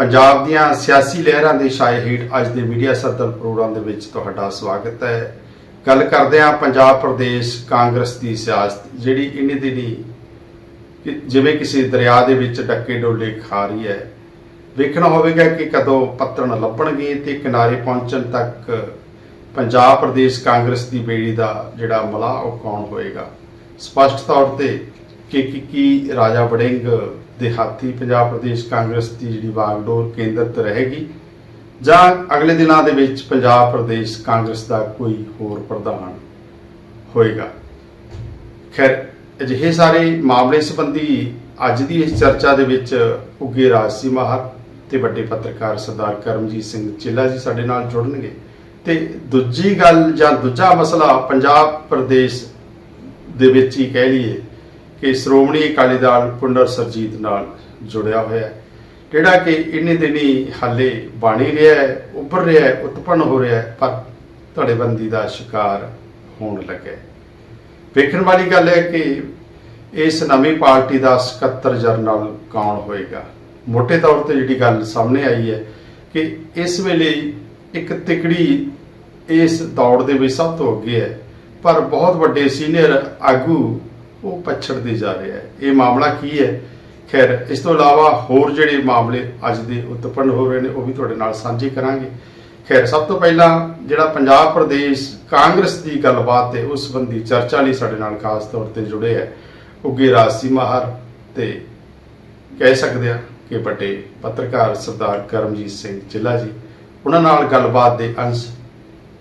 ਪੰਜਾਬ ਦੀਆਂ ਸਿਆਸੀ ਲਹਿਰਾਂ ਦੇ ਛਾਏ ਹੇਠ ਅੱਜ ਦੇ ਮੀਡੀਆ ਸਰਕਲ ਪ੍ਰੋਗਰਾਮ ਦੇ ਵਿੱਚ ਤੁਹਾਡਾ ਸਵਾਗਤ ਹੈ। ਗੱਲ ਕਰਦੇ ਹਾਂ ਪੰਜਾਬ ਪ੍ਰਦੇਸ਼ ਕਾਂਗਰਸ ਦੀ ਸਿਆਸਤ, ਜਿਹੜੀ ਇੰਨੇ ਦਿਨੀ ਜਿਵੇਂ ਕਿਸੇ ਦਰਿਆ ਦੇ ਵਿੱਚ ਡੱਕੇ ਡੋਲੇ ਖਾ ਰਹੀ ਹੈ। ਵੇਖਣਾ ਹੋਵੇਗਾ ਕਿ ਕਦੋਂ ਪੱਤਣ ਲੱਭਣਗੇ ਤੇ ਕਿਨਾਰੇ ਪਹੁੰਚਣ ਤੱਕ ਪੰਜਾਬ ਪ੍ਰਦੇਸ਼ ਕਾਂਗਰਸ ਦੀ ਬੇੜੀ ਦਾ ਜਿਹੜਾ ਮਲਾਹ ਉਹ ਕੌਣ ਹੋਏਗਾ? ਸਪਸ਼ਟ ਤੌਰ ਤੇ ਕਿ ਕੀ ਕੀ ਰਾਜਾ ਵੜਿੰਗ ਦੇ ਹਾਥੀ ਪੰਜਾਬ ਪ੍ਰਦੇਸ਼ ਕਾਂਗਰਸ ਦੀ ਜਿਹੜੀ ਵਾਗਡੋਰ ਕੇਂਦਰਿਤ ਰਹੇਗੀ ਜਾਂ ਅਗਲੇ ਦਿਨਾਂ ਦੇ ਵਿੱਚ ਪੰਜਾਬ ਪ੍ਰਦੇਸ਼ ਕਾਂਗਰਸ ਦਾ ਕੋਈ ਹੋਰ ਪ੍ਰਧਾਨ ਹੋਏਗਾ। ਖੈਰ, ਅਜਿਹੇ ਸਾਰੇ ਮਾਮਲੇ ਸੰਬੰਧੀ ਅੱਜ ਦੀ ਇਸ ਚਰਚਾ ਦੇ ਵਿੱਚ ਉੱਗੇ ਰਾਜਸੀ ਮਾਹਰ ਤੇ ਵੱਡੇ ਪੱਤਰਕਾਰ ਸਰਦਾਰ ਕਰਮਜੀਤ ਸਿੰਘ ਚਿੱਲਾ ਜੀ ਸਾਡੇ ਨਾਲ ਜੁੜਨਗੇ। ਤੇ ਦੂਜੀ ਗੱਲ ਜਾਂ ਦੂਜਾ ਮਸਲਾ ਪੰਜਾਬ ਪ੍ਰਦੇਸ਼ ਦੇ ਵਿੱਚ ਹੀ ਕਹਿ ਲਈਏ ਕਿ ਸ਼੍ਰੋਮਣੀ ਅਕਾਲੀ ਦਲ ਪੁਨਰ ਸਰਜੀਤ ਨਾਲ ਜੁੜਿਆ ਹੋਇਆ ਹੈ। ਜਿਹੜਾ ਕਿ ਇੰਨੇ ਦਿਨੀ ਹਾਲੇ ਬਾਣੀ ਰਿਹਾ ਹੈ, ਉੱਭਰ ਰਿਹਾ ਹੈ, ਉਤਪੰਨ ਹੋ ਰਿਹਾ ਹੈ, ਪਰ ਧੜੇਬੰਦੀ ਦਾ ਸ਼ਿਕਾਰ ਹੋਣ ਲੱਗਾ ਵੇਖਣ ਵਾਲੀ ਗੱਲ ਹੈ ਕਿ ਇਸ ਨਵੀਂ ਪਾਰਟੀ ਦਾ ਸਕੱਤਰ ਜਨਰਲ ਕੌਣ ਹੋਏਗਾ? ਮੋٹے ਤੌਰ ਤੇ ਜਿਹੜੀ ਗੱਲ ਸਾਹਮਣੇ ਆਈ ਹੈ ਕਿ ਇਸ ਵੇਲੇ ਇੱਕ ਤਿਕੜੀ ਇਸ ਦੌੜ ਦੇ ਵਿੱਚ ਸਭ ਤੋਂ ਅੱਗੇ ਹੈ, ਪਰ ਬਹੁਤ ਵੱਡੇ ਸੀਨੀਅਰ ਆਗੂ ਉਹ ਪਛੜਦੇ ਜਾ ਰਹੇ ਹੈ। ਇਹ ਮਾਮਲਾ ਕੀ ਹੈ? ਖੈਰ, ਇਸ ਤੋਂ ਇਲਾਵਾ ਹੋਰ ਜਿਹੜੇ ਮਾਮਲੇ ਅੱਜ ਦੇ ਉਤਪੰਨ ਹੋ ਰਹੇ ਨੇ, ਉਹ ਵੀ ਤੁਹਾਡੇ ਨਾਲ ਸਾਂਝੇ ਕਰਾਂਗੇ। ਖੈਰ, ਸਭ ਤੋਂ ਪਹਿਲਾਂ ਜਿਹੜਾ ਪੰਜਾਬ ਪ੍ਰਦੇਸ਼ ਕਾਂਗਰਸ ਦੀ ਗੱਲਬਾਤ ਹੈ ਉਸ ਸੰਬੰਧੀ ਚਰਚਾ ਲਈ ਸਾਡੇ ਨਾਲ ਖਾਸ ਤੌਰ ਤੇ ਜੁੜੇ ਹੈ ਉੱਗੇ ਰਾਜਸੀ ਮਾਹਰ ਤੇ ਕਹਿ ਸਕਦੇ ਆ ਕਿ ਵੱਡੇ ਪੱਤਰਕਾਰ ਸਰਦਾਰ ਕਰਮਜੀਤ ਸਿੰਘ ਚਿੱਲਾ ਜੀ, ਉਹਨਾਂ ਨਾਲ ਗੱਲਬਾਤ ਦੇ ਅੰਸ਼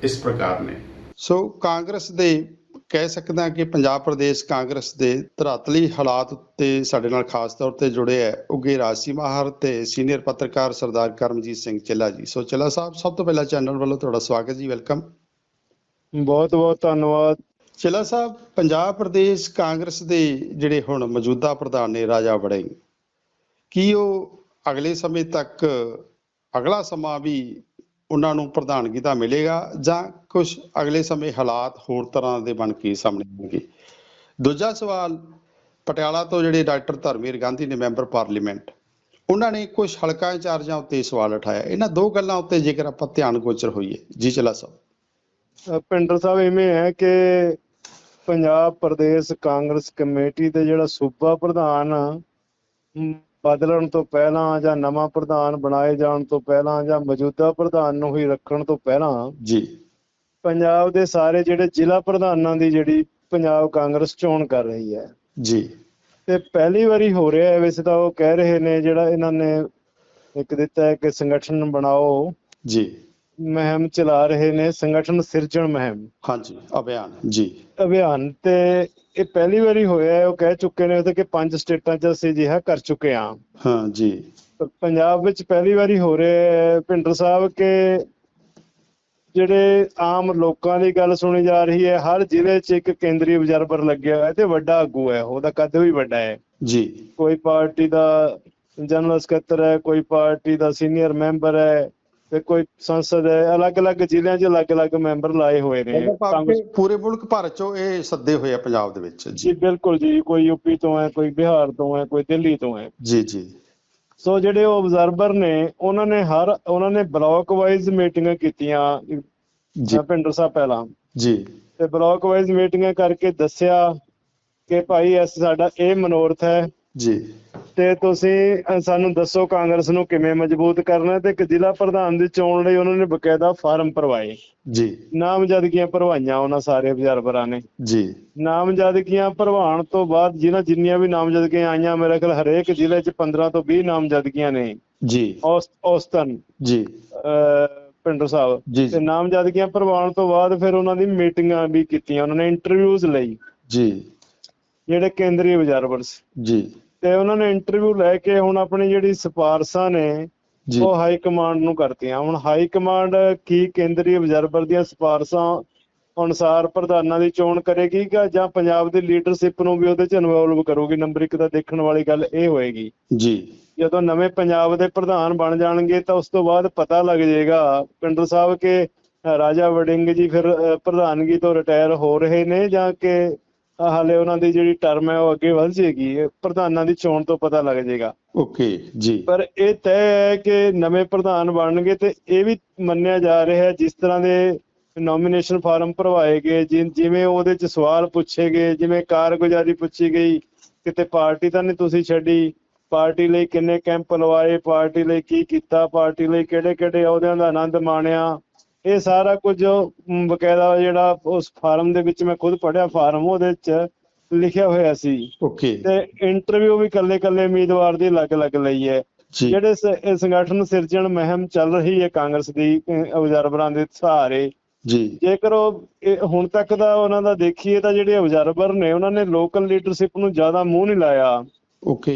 ਇਸ ਪ੍ਰਕਾਰ ਨੇ। ਸੋ ਕਾਂਗਰਸ ਦੇ ਕਹਿ ਸਕਦਾ ਕਿ ਪੰਜਾਬ ਪ੍ਰਦੇਸ਼ ਕਾਂਗਰਸ ਦੇ ਧਰਾਤਲੀ ਹਾਲਾਤ ਉੱਤੇ ਸਾਡੇ ਨਾਲ ਖਾਸ ਤੌਰ ਤੇ ਜੁੜੇ ਹੈ। ਉੱਗੇ ਰਾਜਸੀ ਮਾਹਰ ਤੇ ਸੀਨੀਅਰ ਪੱਤਰਕਾਰ ਸਰਦਾਰ ਕਰਮਜੀਤ ਸਿੰਘ ਚਿੱਲਾ ਜੀ। ਸੋ ਚਿੱਲਾ ਸਾਹਿਬ ਸਭ ਤੋਂ ਪਹਿਲਾਂ ਚੈਨਲ ਵੱਲੋਂ ਤੁਹਾਡਾ ਸਵਾਗਤ ਜੀ ਵੈਲਕਮ। ਬਹੁਤ ਬਹੁਤ ਧੰਨਵਾਦ। ਚਿੱਲਾ ਸਾਹਿਬ ਪੰਜਾਬ ਪ੍ਰਦੇਸ਼ ਕਾਂਗਰਸ ਦੇ ਜਿਹੜੇ ਹੁਣ ਮੌਜੂਦਾ ਪ੍ਰਧਾਨ ਨੇ ਰਾਜਾ ਵੜਿੰਗ ਕੀ ਉਹ ਅਗਲੇ ਸਮੇਂ ਤੱਕ ਅਗਲਾ ਸਮਾਂ ਵੀ ਉਹਨਾਂ ਨੂੰ ਪ੍ਰਧਾਨਗੀ ਦਾ ਮਿਲੇਗਾ ਜਾਂ ਕੁਝ ਅਗਲੇ ਸਮੇਂ ਹਾਲਾਤ ਹੋਰ ਤਰ੍ਹਾਂ ਦੇ ਬਣ ਕੇ ਸਾਹਮਣੇ ਆਉਣਗੇ। ਦੂਜਾ ਸਵਾਲ, ਪਟਿਆਲਾ ਤੋਂ ਜਿਹੜੇ ਡਾਕਟਰ ਧਰਮਵੀਰ ਗਾਂਧੀ ਨੇ ਮੈਂਬਰ ਪਾਰਲੀਮੈਂਟ, ਉਹਨਾਂ ਨੇ ਕੁਝ ਹਲਕਾ ਇੰਚਾਰਜਾਂ ਉੱਤੇ ਸਵਾਲ ਉਠਾਇਆ। ਇਹਨਾਂ ਦੋ ਗੱਲਾਂ ਉੱਤੇ ਜੇਕਰ ਆਪਾਂ ਧਿਆਨ ਗੋਚਰ ਹੋਈਏ। ਜੀ ਚਲਾ ਸਾਹਿਬ। ਅਹ ਪਿੰਡਰ ਸਾਹਿਬ, ਇਵੇਂ ਹੈ ਕਿ ਪੰਜਾਬ ਪ੍ਰਦੇਸ਼ ਕਾਂਗਰਸ ਕਮੇਟੀ ਦੇ ਜਿਹੜਾ ਸੂਬਾ ਪ੍ਰਧਾਨ ਬਦਲਣ ਤੋਂ ਪਹਿਲਾਂ ਜਾਂ ਨਵਾਂ ਪ੍ਰਧਾਨ ਬਣਾਏ ਜਾਣ ਤੋਂ ਪਹਿਲਾਂ ਜਾਂ ਮੌਜੂਦਾ ਪ੍ਰਧਾਨ ਨੂੰ ਹੀ ਰੱਖਣ ਤੋਂ ਪਹਿਲਾਂ ਜੀ। ਪੰਜਾਬ ਦੇ ਸਾਰੇ ਜਿਹੜੇ ਜ਼ਿਲ੍ਹਾ ਪ੍ਰਧਾਨਾਂ ਦੀ ਜਿਹੜੀ ਪੰਜਾਬ ਕਾਂਗਰਸ ਚੋਣ ਕਰ ਰਹੀ ਹੈ। ਜੀ। ਤੇ ਪਹਿਲੀ ਵਾਰੀ ਹੋ ਰਿਹਾ ਹੈ ਵੈਸੇ ਤਾਂ ਉਹ ਕਹਿ ਰਹੇ ਨੇ ਜਿਹੜਾ ਇਹਨਾਂ ਨੇ ਇੱਕ ਦਿੱਤਾ ਹੈ ਕਿ ਸੰਗਠਨ ਬਣਾਓ। ਜੀ। ਮੁਹਿੰਮ ਚਲਾ ਰਹੇ ਨੇ ਸੰਗਠਨ ਸਿਰਜਣ ਮੁਹਿੰਮ। ਹਾਂਜੀ ਅਭਿਆਨ। ਜੀ। ਅਭਿਆਨ ਤੇ ਇਹ ਪਹਿਲੀ ਵਾਰੀ ਹੋਇਆ ਹੈ ਉਹ ਕਹਿ ਚੁੱਕੇ ਨੇ ਉਹਦੇ ਕਿ ਪੰਜ ਸਟੇਟਾਂ 'ਚ ਅਸੀਂ ਅਜਿਹਾ ਕਰ ਚੁੱਕੇ ਹਾਂ। ਹਾਂ ਜੀ। ਪਰ ਪੰਜਾਬ ਵਿੱਚ ਪਹਿਲੀ ਵਾਰੀ ਹੋ ਰਿਹਾ ਹੈ ਭਿੰਡਰ ਸਾਹਿਬ ਕਿ ਜਿਹੜੇ ਆਮ ਲੋਕਾਂ ਦੀ ਗੱਲ ਸੁਣੀ ਜਾ ਰਹੀ ਹੈ ਹਰ ਜ਼ਿਲ੍ਹੇ 'ਚ ਇੱਕ ਕੇਂਦਰੀ ਅਬਜ਼ਰਵਰ ਲੱਗਿਆ ਹੋਇਆ ਤੇ ਵੱਡਾ ਆਗੂ ਹੈ ਉਹਦਾ ਕੱਦ ਵੀ ਵੱਡਾ ਹੈ। ਜੀ। ਕੋਈ ਪਾਰਟੀ ਦਾ ਜਨਰਲ ਸਕੱਤਰ ਹੈ ਕੋਈ ਪਾਰਟੀ ਦਾ ਸੀਨੀਅਰ ਮੈਂਬਰ ਹੈ ਤੇ ਕੋਈ ਸੰਸਦ ਹੈ ਅਲੱਗ-ਅਲੱਗ ਜ਼ਿਲ੍ਹਿਆਂ 'ਚ ਅਲੱਗ-ਅਲੱਗ ਮੈਂਬਰ ਲਾਏ ਹੋਏ ਨੇ। ਕਾਂਗਰਸ ਪੂਰੇ ਮੁਲਕ ਭਰ ਚੋਂ ਇਹ ਸੱਦੇ ਹੋਏ ਆ ਪੰਜਾਬ ਦੇ ਵਿੱਚ। ਜੀ ਬਿਲਕੁਲ ਜੀ। ਕੋਈ ਯੂਪੀ ਤੋਂ ਹੈ ਕੋਈ ਬਿਹਾਰ ਤੋਂ ਹੈ ਕੋਈ ਦਿੱਲੀ ਤੋਂ ਹੈ। ਜੀ ਜੀ। ਸੋ ਜਿਹੜੇ ਉਹ ਆਬਜ਼ਰਵਰ ਨੇ ਉਹਨਾਂ ਨੇ ਹਰ ਉਹਨਾਂ ਨੇ ਬਲਾਕ ਵਾਈਜ਼ ਮੀਟਿੰਗਾਂ ਕੀਤੀਆਂ ਜੀ। ਭਿੰਡਰ ਸਾਹਿਬ ਪਹਿਲਾਂ। ਜੀ। ਤੇ ਬਲਾਕ ਵਾਈਜ਼ ਮੀਟਿੰਗਾਂ ਕਰਕੇ ਦੱਸਿਆ ਕਿ ਭਾਈ ਐਸ ਸਾਡਾ ਇਹ ਮਨੋਰਥ ਹੈ। ਜੀ। ਤੇ ਤੁਸੀਂ ਸਾਨੂੰ ਦੱਸੋ ਕਾਂਗਰਸ ਨੂੰ ਕਿਵੇਂ ਮਜ਼ਬੂਤ ਕਰਨਾ ਤੇ ਇੱਕ ਜ਼ਿਲ੍ਹਾ ਪ੍ਰਧਾਨ ਦੀ ਚੋਣ ਲਈ ਉਹਨਾਂ ਨੇ ਬਕਾਇਦਾ ਫਾਰਮ ਭਰਵਾਏ। ਜੀ। ਨਾਮਜ਼ਦਗੀਆਂ ਭਰਵਾਈਆਂ ਉਹਨਾਂ ਸਾਰੇ ਅਬਜ਼ਰਵਰਾਂ ਨੇ। ਜੀ। ਨਾਮਜ਼ਦਗੀਆਂ ਭਰਵਾਉਣ ਤੋਂ ਬਾਅਦ ਜਿਹਨਾਂ ਜਿੰਨੀਆਂ ਵੀ ਨਾਮਜ਼ਦਗੀਆਂ ਆਈਆਂ ਮੇਰੇ ਖਿਆਲ ਹਰੇਕ ਜ਼ਿਲ੍ਹੇ 'ਚ 15 ਤੋਂ 20 ਨਾਮਜ਼ਦਗੀਆਂ ਨੇ। ਜੀ। ਔਸ- ਔਸਤਨ। ਜੀ। ਪਿੰਡਰ ਸਾਹਿਬ। ਜੀ ਤੇ ਨਾਮਜ਼ਦਗੀਆਂ ਭਰਵਾਉਣ ਤੋਂ ਬਾਅਦ ਫਿਰ ਉਹਨਾਂ ਦੀ ਮੀਟਿੰਗਾਂ ਵੀ ਕੀਤੀਆਂ ਉਹਨਾਂ ਨੇ ਇੰਟਰਵਿਊਜ਼ ਲਈ। ਜੀ। ਜਿਹੜੇ ਕੇਂਦਰੀ ਅਬਜ਼ਰਵਰਸ ਜੀ। ਤੇ ਉਹਨਾਂ ਨੇ ਇੰਟਰਵਿਊ ਲੈ ਕੇ ਹੁਣ ਆਪਣੀ ਜਿਹੜੀ ਸਿਫਾਰਸ਼ਾਂ ਨੇ ਉਹ ਹਾਈ ਕਮਾਂਡ ਨੂੰ ਕਰਤੀਆਂ। ਹੁਣ ਹਾਈ ਕਮਾਂਡ ਕੀ ਕੇਂਦਰੀ ਅਬਜ਼ਰਵਰ ਦੀਆਂ ਸਿਫਾਰਸ਼ਾਂ ਅਨੁਸਾਰ ਪ੍ਰਧਾਨਾਂ ਦੀ ਚੋਣ ਕਰੇਗੀ ਕਿ ਜਾਂ ਪੰਜਾਬ ਦੀ ਲੀਡਰਸ਼ਿਪ ਨੂੰ ਵੀ ਉਹਦੇ ਚ ਇਨਵੋਲਵ ਕਰੂਗੀ? ਨੰਬਰ 1 ਦਾ ਦੇਖਣ ਵਾਲੀ ਗੱਲ ਇਹ ਹੋਏਗੀ। ਜੀ। ਜਦੋਂ ਨਵੇਂ ਪੰਜਾਬ ਦੇ ਪ੍ਰਧਾਨ ਬਣ ਜਾਣਗੇ ਤਾਂ ਉਸ ਤੋਂ ਬਾਅਦ ਪਤਾ ਲੱਗ ਜਾਏਗਾ ਪਿੰਡਰ ਸਾਹਿਬ ਕਿ ਰਾਜਾ ਵੜਿੰਗ ਜੀ ਫਿਰ ਪ੍ਰਧਾਨਗੀ ਤੋਂ ਰਿਟਾਇਰ ਹੋ ਰਹੇ ਨੇ ਜਾਂ ਕਿ ਹਾਲੇ ਉਹਨਾਂ ਦੀ ਜਿਹੜੀ ਟਰਮ ਹੈ ਉਹ ਅੱਗੇ ਵੱਧ ਇਹ ਪ੍ਰਧਾਨਾਂ ਦੀ ਚੋਣ ਤੋਂ ਪਤਾ ਲੱਗ ਜਾਏਗਾ। ਓਕੇ ਜੀ। ਪਰ ਇਹ ਤੈਅ ਹੈ ਕਿ ਨਵੇਂ ਪ੍ਰਧਾਨ ਬਣਨਗੇ ਤੇ ਇਹ ਵੀ ਮੰਨਿਆ ਜਾ ਰਿਹਾ ਹੈ ਜਿਸ ਤਰ੍ਹਾਂ ਦੇ ਨੋਮੀਨੇਸ਼ਨ ਫਾਰਮ ਭਰਵਾਏ ਗਏ ਜਿਵੇਂ ਉਹਦੇ ਚ ਸਵਾਲ ਪੁੱਛੇ ਗਏ ਜਿਵੇਂ ਕਾਰਗੁਜ਼ਾਰੀ ਪੁੱਛੀ ਗਈ ਕਿਤੇ ਪਾਰਟੀ ਤਾਂ ਨਹੀਂ ਤੁਸੀਂ ਛੱਡੀ ਪਾਰਟੀ ਲਈ ਕਿੰਨੇ ਕੈਂਪ ਲਵਾਏ ਪਾਰਟੀ ਲਈ ਕੀ ਕੀਤਾ ਪਾਰਟੀ ਲਈ ਕਿਹੜੇ ਕਿਹੜੇ ਅਹੁਦਿਆਂ ਦਾ ਆਨੰਦ ਮਾਣਿਆ ਇਹ ਸਾਰਾ ਕੁਝ ਬਕਾਇਦਾ ਜਿਹੜਾ ਉਸ ਫਾਰਮ ਦੇ ਵਿੱਚ ਮੈਂ ਖੁਦ ਪੜਿਆ ਫਾਰਮ ਉਹਦੇ ਵਿੱਚ ਲਿਖਿਆ ਹੋਇਆ ਸੀ। ਓਕੇ। ਤੇ ਇੰਟਰਵਿਊ ਵੀ ਕੱਲੇ ਕੱਲੇ ਉਮੀਦਵਾਰ ਦੀ ਅਲੱਗ-ਅਲੱਗ ਲਈ ਹੈ। ਜਿਹੜੇ ਸੰਗਠਨ ਸਿਰਜਣ ਮੁਹਿੰਮ ਚੱਲ ਰਹੀ ਹੈ ਕਾਂਗਰਸ ਦੀ ਆਬਜ਼ਰਵਰਾਂ ਦੇ ਸਹਾਰੇ। ਜੀ। ਜੇਕਰ ਉਹ ਹੁਣ ਤੱਕ ਦਾ ਉਹਨਾਂ ਦਾ ਦੇਖੀਏ ਤਾਂ ਜਿਹੜੇ ਆਬਜ਼ਰਵਰ ਨੇ ਉਹਨਾਂ ਨੇ ਲੋਕਲ ਲੀਡਰਸ਼ਿਪ ਨੂੰ ਜ਼ਿਆਦਾ ਮੂੰਹ ਨਹੀਂ ਲਾਇਆ। ਓਕੇ